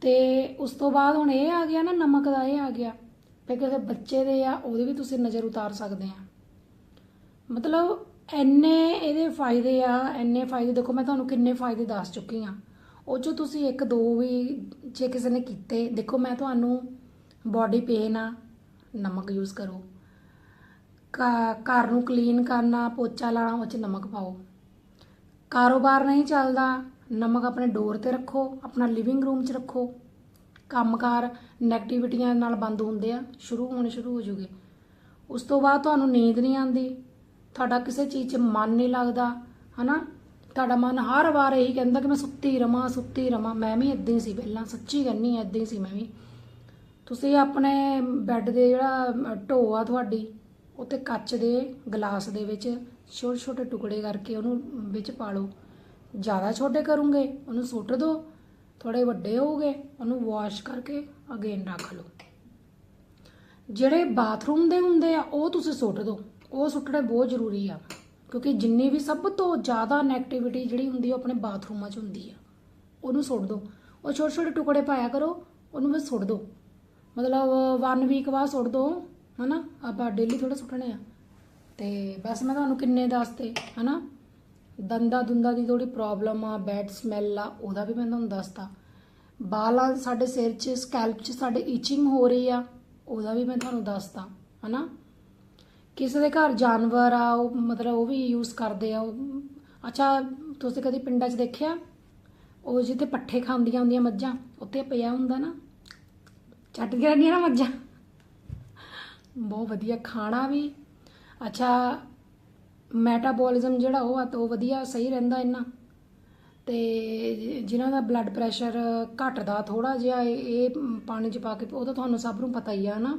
ਤੇ ਉਸ ਤੋਂ ਬਾਅਦ ਹੁਣ ਇਹ ਆ ਗਿਆ ਨਾ, ਨਮਕ ਦਾ ਇਹ ਆ ਗਿਆ। ਫਿਰ ਕਿਸੇ ਬੱਚੇ ਦੇ ਆ, ਉਹਦੇ ਵੀ ਤੁਸੀਂ ਨਜ਼ਰ ਉਤਾਰ ਸਕਦੇ ਆ। ਮਤਲਬ ਐਨੇ ਇਹਦੇ ਫਾਇਦੇ ਆ ਐਨੇ ਫਾਇਦੇ, ਦੇਖੋ ਮੈਂ ਤੁਹਾਨੂੰ ਕਿੰਨੇ ਫਾਇਦੇ ਦੱਸ ਚੁੱਕੀ ਆ। ਉਹ ਚੋਂ ਤੁਸੀਂ ਇੱਕ, ਦੋ ਵੀ ਜੇ ਕਿਸੇ ਨੇ ਕੀਤੇ, ਦੇਖੋ ਮੈਂ ਤੁਹਾਨੂੰ ਬਾਡੀ ਪੇਨ ਆ, ਨਮਕ ਯੂਜ਼ ਕਰੋ। ਘ- ਘਰ ਨੂੰ ਕਲੀਨ ਕਰਨਾ, ਪੋਚਾ ਲਾਣਾ ਉਹ ਚ ਨਮਕ ਪਾਓ। ਕਾਰੋਬਾਰ ਨਹੀਂ ਚੱਲਦਾ, ਨਮਕ ਆਪਣੇ ਡੋਰ ਤੇ ਰੱਖੋ, ਆਪਣਾ ਲਿਵਿੰਗ ਰੂਮ 'ਚ ਰੱਖੋ। ਕੰਮਕਾਰ ਨੈਗੇਟਿਵਿਟੀਆਂ ਨਾਲ ਬੰਦ ਹੁੰਦੇ ਆ, ਸ਼ੁਰੂ ਹੋਣੇ ਸ਼ੁਰੂ ਹੋ ਜੂਗੇ। ਉਸ ਤੋਂ ਬਾਅਦ ਤੁਹਾਨੂੰ ਨੀਂਦ ਨਹੀਂ ਆਉਂਦੀ, ਤੁਹਾਡਾ ਕਿਸੇ ਚੀਜ਼ 'ਚ ਮਨ ਨਹੀਂ ਲੱਗਦਾ, ਹਨਾ? ਤੁਹਾਡਾ ਮਨ ਹਰ ਵਾਰ ਇਹੀ ਕਹਿੰਦਾ ਕਿ ਮੈਂ ਸੁੱਤੀ ਰਵਾਂ ਸੁੱਤੀ ਰਵਾਂ। ਮੈਂ ਵੀ ਇਦਾਂ ਹੀ ਸੀ ਪਹਿਲਾਂ, ਸੱਚੀ ਕਹਿੰਨੀ ਇਦਾਂ ਹੀ ਸੀ ਮੈਂ ਵੀ। ਤੁਸੀਂ ਆਪਣੇ ਬੈੱਡ ਦੇ ਜਿਹੜਾ ਢੋ ਆ ਤੁਹਾਡੀ ਉੱਤੇ ਕੱਚ ਦੇ ਗਲਾਸ ਦੇ ਵਿੱਚ ਛੋਟੇ ਛੋਟੇ ਟੁਕੜੇ ਕਰਕੇ ਉਹਨੂੰ ਵਿੱਚ ਪਾ ਲਓ। ਜ਼ਿਆਦਾ ਛੋਟੇ ਕਰੋਗੇ, ਉਹਨੂੰ ਸੁੱਟ ਦਿਓ ਥੋੜੇ ਵੱਡੇ ਹੋ ਗਏ, ਉਹਨੂੰ ਵਾਸ਼ ਕਰਕੇ ਅਗੇਨ ਰੱਖ ਲਓ ਜਿਹੜੇ ਬਾਥਰੂਮ ਦੇ ਹੁੰਦੇ ਆ, ਉਹ ਤੁਸੀਂ ਸੁੱਟ ਦਿਓ। ਉਹ ਸੁੱਟਣੇ ਬਹੁਤ ਜ਼ਰੂਰੀ ਆ, ਕਿਉਂਕਿ ਜਿੰਨੀ ਵੀ ਸਭ ਤੋਂ ਜ਼ਿਆਦਾ ਨੈਗੇਟਿਵਿਟੀ ਜਿਹੜੀ ਹੁੰਦੀ ਉਹ ਆਪਣੇ ਬਾਥਰੂਮਾਂ 'ਚ ਹੁੰਦੀ ਆ। ਉਹਨੂੰ ਸੁੱਟ ਦਿਓ। ਉਹ ਛੋਟੇ ਛੋਟੇ ਟੁਕੜੇ ਪਾਇਆ ਕਰੋ, ਉਹਨੂੰ ਬਸ ਸੁੱਟ ਦਿਓ। ਮਤਲਬ 1 ਵੀਕ ਬਾਅਦ ਸੁੱਟ ਦਿਓ, ਹਨਾ? ਆਪਾਂ ਡੇਲੀ ਥੋੜਾ ਸੁੱਟਣੇ ਆ। ਤੇ ਬਸ ਮੈਂ ਤੁਹਾਨੂੰ ਕਿੰਨੇ ਦੱਸਤੇ, ਹਨਾ? ਦੰਦਾਂ ਦੁੰਦਾ ਦੀ ਥੋੜੀ ਪ੍ਰੋਬਲਮ ਆ ਬੈਡ ਸਮੈਲ ਆ, ਉਹਦਾ ਵੀ ਮੈਂ ਤੁਹਾਨੂੰ ਦੱਸਤਾ। ਬਾਲਾਂ ਸਾਡੇ ਸਿਰ 'ਚ ਸਕੈਲਪ 'ਚ ਸਾਡੇ ਇਚਿੰਗ ਹੋ ਰਹੀ ਆ, ਉਹਦਾ ਵੀ ਮੈਂ ਤੁਹਾਨੂੰ ਦੱਸਤਾ, ਹਨਾ? ਕਿਸੇ ਦੇ ਘਰ ਜਾਨਵਰ ਆ, ਉਹ ਮਤਲਬ ਉਹ ਵੀ ਯੂਜ਼ ਕਰਦੇ ਆ, ਉਹ, ਅੱਛਾ, ਤੁਸੀਂ ਕਦੀ ਪਿੰਡਾਂ 'ਚ ਦੇਖਿਆ? ਉਹ ਜਿੱਥੇ ਪੱਠੇ ਖਾਂਦੀਆਂ ਹੁੰਦੀਆਂ ਮੱਝਾਂ ਉੱਤੇ ਪਿਆ ਹੁੰਦਾ ਨਾ? ਚੱਟ ਗਿਆ ਨਹੀਂ ਨਾ ਮੱਝਾਂ? ਬਹੁਤ ਵਧੀਆ, ਖਾਣਾ ਵੀ। ਅੱਛਾ ਮੈਟਾਬੋਲਿਜ਼ਮ ਜਿਹੜਾ ਉਹ ਆ ਤਾਂ ਉਹ ਵਧੀਆ ਸਹੀ ਰਹਿੰਦਾ ਇਹਨਾਂ ਤੇ ਜਿਨ੍ਹਾਂ ਦਾ ਬਲੱਡ ਪ੍ਰੈਸ਼ਰ ਘਟਦਾ ਥੋੜਾ ਜਿਹਾ, ਇਹ ਇਹ ਪਾਣੀ 'ਚ ਪਾ ਕੇ, ਉਹ ਤਾਂ ਤੁਹਾਨੂੰ ਸਭ ਨੂੰ ਪਤਾ ਹੀ ਆ ਨਾ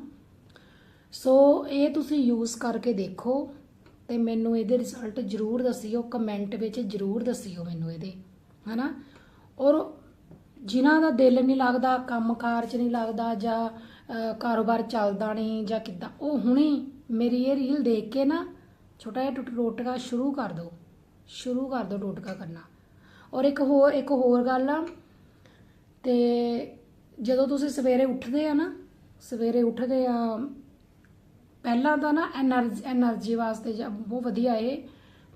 ਸੋ ਇਹ ਤੁਸੀਂ ਯੂਜ਼ ਕਰਕੇ ਦੇਖੋ ਤੇ ਮੈਨੂੰ ਇਹਦੇ ਰਿਜ਼ਲਟ ਜਰੂਰ ਦੱਸਿਓ ਕਮੈਂਟ ਵਿੱਚ ਜਰੂਰ ਦੱਸਿਓ ਮੈਨੂੰ ਇਹਦੇ, ਹਨਾ। ਔਰ ਜਿਨ੍ਹਾਂ ਦਾ ਦਿਲ ਨਹੀਂ ਲੱਗਦਾ, ਕੰਮਕਾਰ 'ਚ ਨਹੀਂ ਲੱਗਦਾ, ਜਾਂ ਕਾਰੋਬਾਰ ਚੱਲਦਾ ਨਹੀਂ ਜਾਂ ਕਿੱਦਾਂ, ਉਹ ਹੁਣੇ ਮੇਰੀ ਇਹ ਰੀਲ ਦੇਖ ਕੇ ਨਾ ਛੋਟਾ ਜਿਹਾ ਟੋਟਕਾ ਸ਼ੁਰੂ ਕਰ ਦਿਓ ਸ਼ੁਰੂ ਕਰ ਦਿਓ ਟੋਟਕਾ ਕਰਨਾ। ਔਰ ਇੱਕ ਹੋਰ ਇੱਕ ਹੋਰ ਗੱਲ ਆ। ਤੇ ਜਦੋਂ ਤੁਸੀਂ ਸਵੇਰੇ ਉੱਠਦੇ ਆ ਨਾ, ਸਵੇਰੇ ਉੱਠਦੇ ਆ, ਪਹਿਲਾਂ ਤਾਂ ਨਾ એનર્ਜੀ એનર્ਜੀ ਵਾਸਤੇ ਬਹੁਤ ਵਧੀਆ ਏ।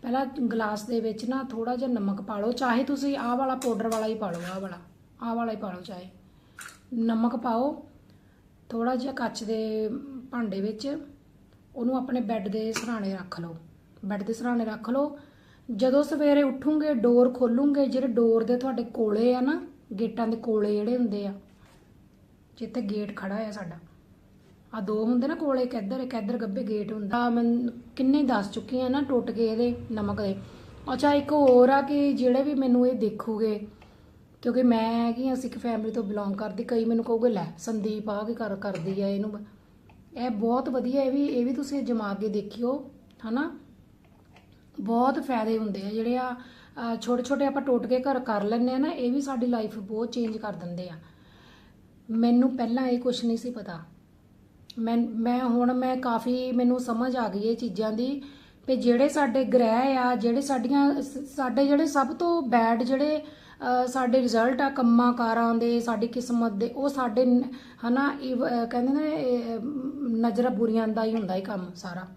ਪਹਿਲਾਂ ਗਲਾਸ ਦੇ ਵਿੱਚ ਨਾ ਥੋੜਾ ਜਿਹਾ ਨਮਕ ਪਾ ਲਓ, ਚਾਹੇ ਤੁਸੀਂ ਆਹ ਵਾਲਾ ਪਾਊਡਰ ਵਾਲਾ ਹੀ ਪਾ ਲਓ, ਆਹ ਵਾਲਾ। ਆਹ ਵਾਲਾ ਹੀ ਪਾ ਲਓ ਚਾਹੇ। ਨਮਕ ਪਾਓ। ਥੋੜਾ ਜਿਹਾ ਕੱਚ ਦੇ ਭਾਂਡੇ ਵਿੱਚ। ਉਹਨੂੰ ਆਪਣੇ ਬੈੱਡ ਦੇ ਸਰਾਣੇ ਰੱਖ ਲਓ। ਬੈੱਡ ਦੇ ਸਰਾਣੇ ਰੱਖ ਲਓ। ਜਦੋਂ ਸਵੇਰੇ ਉੱਠੋਗੇ, ਡੋਰ ਖੋਲੂਗੇ, ਜਿਹੜੇ ਡੋਰ ਦੇ ਤੁਹਾਡੇ ਕੋਲੇ ਆ ਨਾ, ਗੇਟਾਂ ਦੇ ਕੋਲੇ ਜਿਹੜੇ ਹੁੰਦੇ ਆ, ਜਿੱਥੇ ਗੇਟ ਖੜਾ ਆ ਸਾਡਾ। ਆ ਦੋ ਹੁੰਦੇ ਨਾ ਕੋਲੇ, ਇੱਕ ਇੱਧਰ ਇੱਕ ਇੱਧਰ ਗੱਬੇ ਗੇਟ ਹੁੰਦਾ। ਮੈਂ ਕਿੰਨੇ ਦੱਸ ਚੁੱਕੀ ਆ ਨਾ, ਟੁੱਟ ਕੇ ਇਹਦੇ ਨਮਕ ਦੇ। ਅੱਛਾ, ਇੱਕ ਹੋਰ ਆ ਕਿ ਜਿਹੜੇ ਵੀ ਮੈਨੂੰ ਇਹ ਦੇਖੂਗੇ, ਕਿਉਂਕਿ ਮੈਂ ਹੈਗੀ ਆ ਸਿੱਖ ਫੈਮਿਲੀ ਤੋਂ ਬਿਲੋਂਗ ਕਰਦੀ, ਕਈ ਮੈਨੂੰ ਕਹੋਗੇ, ਲੈ ਸੰਦੀਪ ਆ ਕੇ ਕਰ ਕਰਦੀ ਆ, ਇਹਨੂੰ ਇਹ ਬਹੁਤ ਵਧੀਆ, ਇਹ ਵੀ ਇਹ ਵੀ ਤੁਸੀਂ ਜਮਾ ਕੇ ਦੇਖਿਓ, ਹਨਾ? ਬਹੁਤ ਫਾਇਦੇ ਹੁੰਦੇ ਆ ਜਿਹੜੇ ਆ ਛੋਟੇ ਛੋਟੇ ਆਪਾਂ ਟੋਟਕੇ ਘਰ ਕਰ ਲੈਂਦੇ ਆ ਨਾ, ਇਹ ਵੀ ਸਾਡੀ ਲਾਈਫ ਬਹੁਤ ਚੇਂਜ ਕਰ ਦਿੰਦੇ ਆ। ਮੈਨੂੰ ਪਹਿਲਾਂ ਇਹ ਕੁਝ ਨਹੀਂ ਸੀ ਪਤਾ। ਮੈਂ ਮੈਂ ਹੁਣ ਮੈਂ ਕਾਫੀ, ਮੈਨੂੰ ਸਮਝ ਆ ਗਈ ਇਹ ਚੀਜ਼ਾਂ ਦੀ ਵੀ ਜਿਹੜੇ ਸਾਡੇ ਗ੍ਰਹਿ ਆ, ਜਿਹੜੇ ਸਾਡੀਆਂ ਸਾਡੇ ਜਿਹੜੇ ਸਭ ਤੋਂ ਬੈਡ ਜਿਹੜੇ ਸਾਡੇ ਰਿਜ਼ਲਟ ਆ ਕੰਮਾਂ ਕਾਰਾਂ ਦੇ ਸਾਡੀ ਕਿਸਮਤ ਦੇ ਉਹ ਸਾਡੇ ਨ- ਹਨਾ ਇਹ, ਕਹਿੰਦੇ ਨੇ ਇਹ, ਨਜ਼ਰਾਂ ਬੁਰੀਆਂ ਦਾ ਹੀ ਹੁੰਦਾ ਇਹ ਕੰਮ ਸਾਰਾ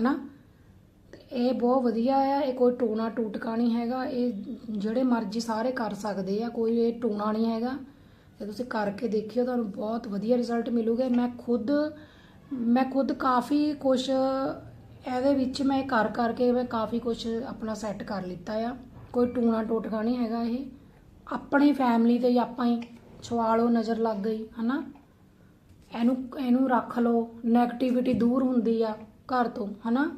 ਹਨਾ? ਤੇ ਇਹ ਬਹੁਤ ਵਧੀਆ ਆ ਇਹ ਕੋਈ ਟੋਣਾ ਟੂਟਕਾ ਨਹੀਂ ਹੈਗਾ ਇਹ ਜਿਹੜੇ ਮਰਜ਼ੀ ਸਾਰੇ ਕਰ ਸਕਦੇ ਆ ਕੋਈ ਇਹ ਟੋਣਾ ਨਹੀਂ ਹੈਗਾ। ਜੇ ਤੁਸੀਂ ਕਰਕੇ ਦੇਖਿਓ ਤੁਹਾਨੂੰ ਬਹੁਤ ਵਧੀਆ ਰਿਜ਼ਲਟ ਮਿਲੂਗੇ। ਮੈਂ ਖੁਦ ਮੈਂ ਖੁਦ ਕਾਫੀ ਕੁਝ ਇਹਦੇ ਵਿੱਚ ਮੈਂ ਕਰ ਕਰਕੇ ਮੈਂ ਕਾਫੀ ਕੁਝ ਆਪਣਾ ਸੈੱਟ ਕਰ ਲਿੱਤਾ ਆ। ਕੋਈ ਟੂਣਾ ਟੋਟਕਾ ਨਹੀਂ ਹੈਗਾ ਇਹ। ਆਪਣੀ ਫੈਮਲੀ ਤੇ ਹੀ ਆਪਾਂ ਹੀ ਛਵਾਲੋ ਨਜ਼ਰ ਲੱਗ ਗਈ, ਹਨਾ? ਇਹਨੂੰ ਇਹਨੂੰ ਰੱਖ ਲਓ 네ਗੇਟਿਵਿਟੀ ਦੂਰ ਹੁੰਦੀ ਆ ਘਰ ਤੋਂ, ਹਨਾ?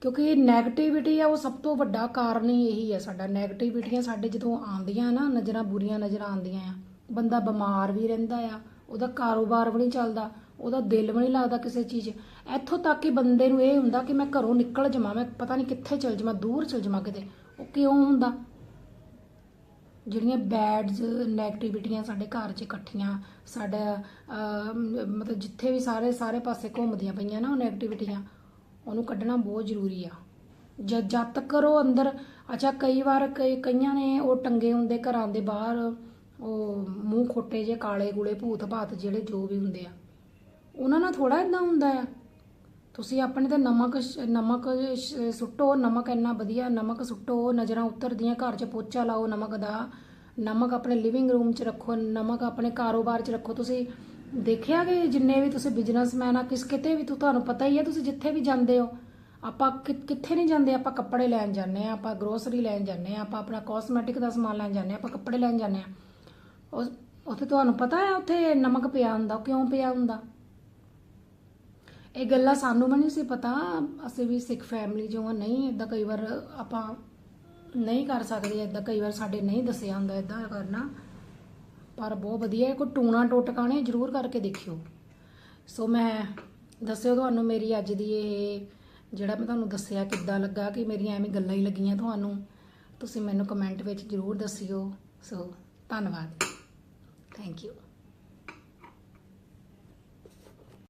ਕਿਉਂਕਿ ਇਹ 네ਗੇਟਿਵਿਟੀ ਆ, ਉਹ ਸਭ ਤੋਂ ਵੱਡਾ ਕਾਰਨ ਹੀ ਇਹੀ ਆ ਸਾਡਾ। 네ਗੇਟਿਵਿਟੀਆਂ ਸਾਡੇ ਜਦੋਂ ਆਉਂਦੀਆਂ ਨਾ, ਨਜ਼ਰਾਂ ਬੁਰੀਆਂ ਨਜ਼ਰਾਂ ਆਉਂਦੀਆਂ ਆ। ਬੰਦਾ ਬਿਮਾਰ ਵੀ ਰਹਿੰਦਾ ਆ, ਉਹਦਾ ਕਾਰੋਬਾਰ ਵੀ ਨਹੀਂ ਚੱਲਦਾ, ਉਹਦਾ ਦਿਲ ਵੀ ਨਹੀਂ ਲੱਗਦਾ ਕਿਸੇ ਚੀਜ਼ ਇੱਥੋਂ ਤੱਕ ਕਿ ਬੰਦੇ ਨੂੰ ਇਹ ਹੁੰਦਾ ਕਿ ਮੈਂ ਘਰੋਂ ਨਿਕਲ ਜਾਵਾਂ, ਮੈਂ ਪਤਾ ਨਹੀਂ ਕਿੱਥੇ ਚਲ ਜਾਵਾਂ, ਦੂਰ ਚਲ ਜਾਵਾਂ ਕਿਤੇ। ਉਹ ਕਿਉਂ ਹੁੰਦਾ? ਜਿਹੜੀਆਂ ਬੈਡਸ 네ਗੇਟਿਵਿਟੀਆਂ ਸਾਡੇ ਘਰ 'ਚ ਇਕੱਠੀਆਂ, ਸਾਡਾ ਮਤਲਬ ਜਿੱਥੇ ਵੀ ਸਾਰੇ ਸਾਰੇ ਪਾਸੇ ਘੁੰਮਦੀਆਂ ਪਈਆਂ ਨਾ ਉਹ 네ਗੇਟਿਵਿਟੀਆਂ ਉਹਨੂੰ ਕੱਢਣਾ ਬਹੁਤ ਜ਼ਰੂਰੀ ਆ। ਜਦ ਜਦ ਤੱਕ ਉਹ ਅੰਦਰ, ਅੱਛਾ, ਕਈ ਵਾਰ ਕਈ, ਕਈਆਂ ਨੇ ਉਹ ਟੰਗੇ ਹੁੰਦੇ ਘਰਾਂ ਦੇ ਬਾਹਰ, ਉਹ ਮੂੰਹ ਖੋਟੇ ਜੇ ਕਾਲੇ ਗੂਲੇ ਭੂਤ ਭਾਤ ਜਿਹੜੇ ਜੋ ਵੀ ਹੁੰਦੇ ਆ, ਉਹਨਾਂ ਨਾਲ ਥੋੜਾ ਇਦਾਂ ਹੁੰਦਾ ਆ। ਤੁਸੀਂ ਆਪਣੇ ਤੇ ਨਮਕ ਸ਼- ਨਮਕ ਸ਼- ਸੁੱਟੋ, ਨਮਕ ਇੰਨਾ ਵਧੀਆ, ਨਮਕ ਸੁੱਟੋ, ਨਜ਼ਰਾਂ ਉਤਰਦੀਆਂ ਘਰ 'ਚ ਪੋਚਾ ਲਾਓ ਨਮਕ ਦਾ। ਨਮਕ ਆਪਣੇ ਲਿਵਿੰਗ ਰੂਮ 'ਚ ਰੱਖੋ, ਨਮਕ ਆਪਣੇ ਕਾਰੋਬਾਰ 'ਚ ਰੱਖੋ। ਤੁਸੀਂ ਦੇਖਿਆ ਕਿ ਜਿੰਨੇ ਵੀ ਤੁਸੀਂ ਬਿਜ਼ਨਸਮੈਨ ਆ, ਕਿਸ ਕਿਤੇ ਵੀ ਤੁ- ਤੁਹਾਨੂੰ ਪਤਾ ਹੀ ਹੈ ਤੁਸੀਂ ਜਿੱਥੇ ਵੀ ਜਾਂਦੇ ਹੋ, ਆਪਾਂ ਕਿ- ਕਿੱਥੇ ਨਹੀਂ ਜਾਂਦੇ, ਆਪਾਂ ਕੱਪੜੇ ਲੈਣ ਜਾਂਦੇ ਆ, ਆਪਾਂ ਗਰੋਸਰੀ ਲੈਣ ਜਾਂਦੇ ਆ, ਆਪਾਂ ਆਪਣਾ ਕਾਸਮੈਟਿਕ ਦਾ ਸਮਾਨ ਲੈਣ ਜਾਂਦੇ ਆ, ਆਪਾਂ ਕੱਪੜੇ ਲੈਣ ਜਾਂਦੇ ਆ। ਉਸ ਉੱਥੇ ਤੁਹਾਨੂੰ ਪਤਾ ਹੈ ਉੱਥੇ ਨਮਕ ਪਿਆ ਹੁੰਦਾ ਕਿਉਂ ਪਿਆ ਹੁੰਦਾ? ਇਹ ਗੱਲਾਂ ਸਾਨੂੰ ਵੀ ਨਹੀਂ ਸੀ ਪਤਾ। ਅਸੀਂ ਵੀ ਸਿੱਖ ਫੈਮਿਲੀ ਜੋ ਆ, ਨਹੀਂ ਇਦਾਂ ਕਈ ਵਾਰ ਆਪਾਂ ਨਹੀਂ ਕਰ ਸਕਦੇ ਇਦਾਂ ਕਈ ਵਾਰ ਸਾਡੇ ਨਹੀਂ ਦੱਸਿਆ ਹੁੰਦਾ ਇਦਾਂ ਕਰਨਾ। ਪਰ ਬਹੁਤ ਵਧੀਆ, ਕੋਈ ਟੂਣਾ ਟੋਟਕਾ ਨੇ ਜਰੂਰ ਕਰਕੇ ਦੇਖਿਓ। ਸੋ ਮੈਂ ਦੱਸਿਓ ਤੁਹਾਨੂੰ ਮੇਰੀ ਅੱਜ ਦੀ ਇਹ ਜਿਹੜਾ ਮੈਂ ਤੁਹਾਨੂੰ ਦੱਸਿਆ ਕਿੱਦਾਂ ਲੱਗਾ, ਕਿ ਮੇਰੀਆਂ ਐਵੇਂ ਗੱਲਾਂ ਹੀ ਲੱਗੀਆਂ ਤੁਹਾਨੂੰ। ਤੁਸੀਂ ਮੈਨੂੰ ਕਮੈਂਟ ਵਿੱਚ ਜਰੂਰ ਦੱਸਿਓ। ਸੋ ਧੰਨਵਾਦ। Thank you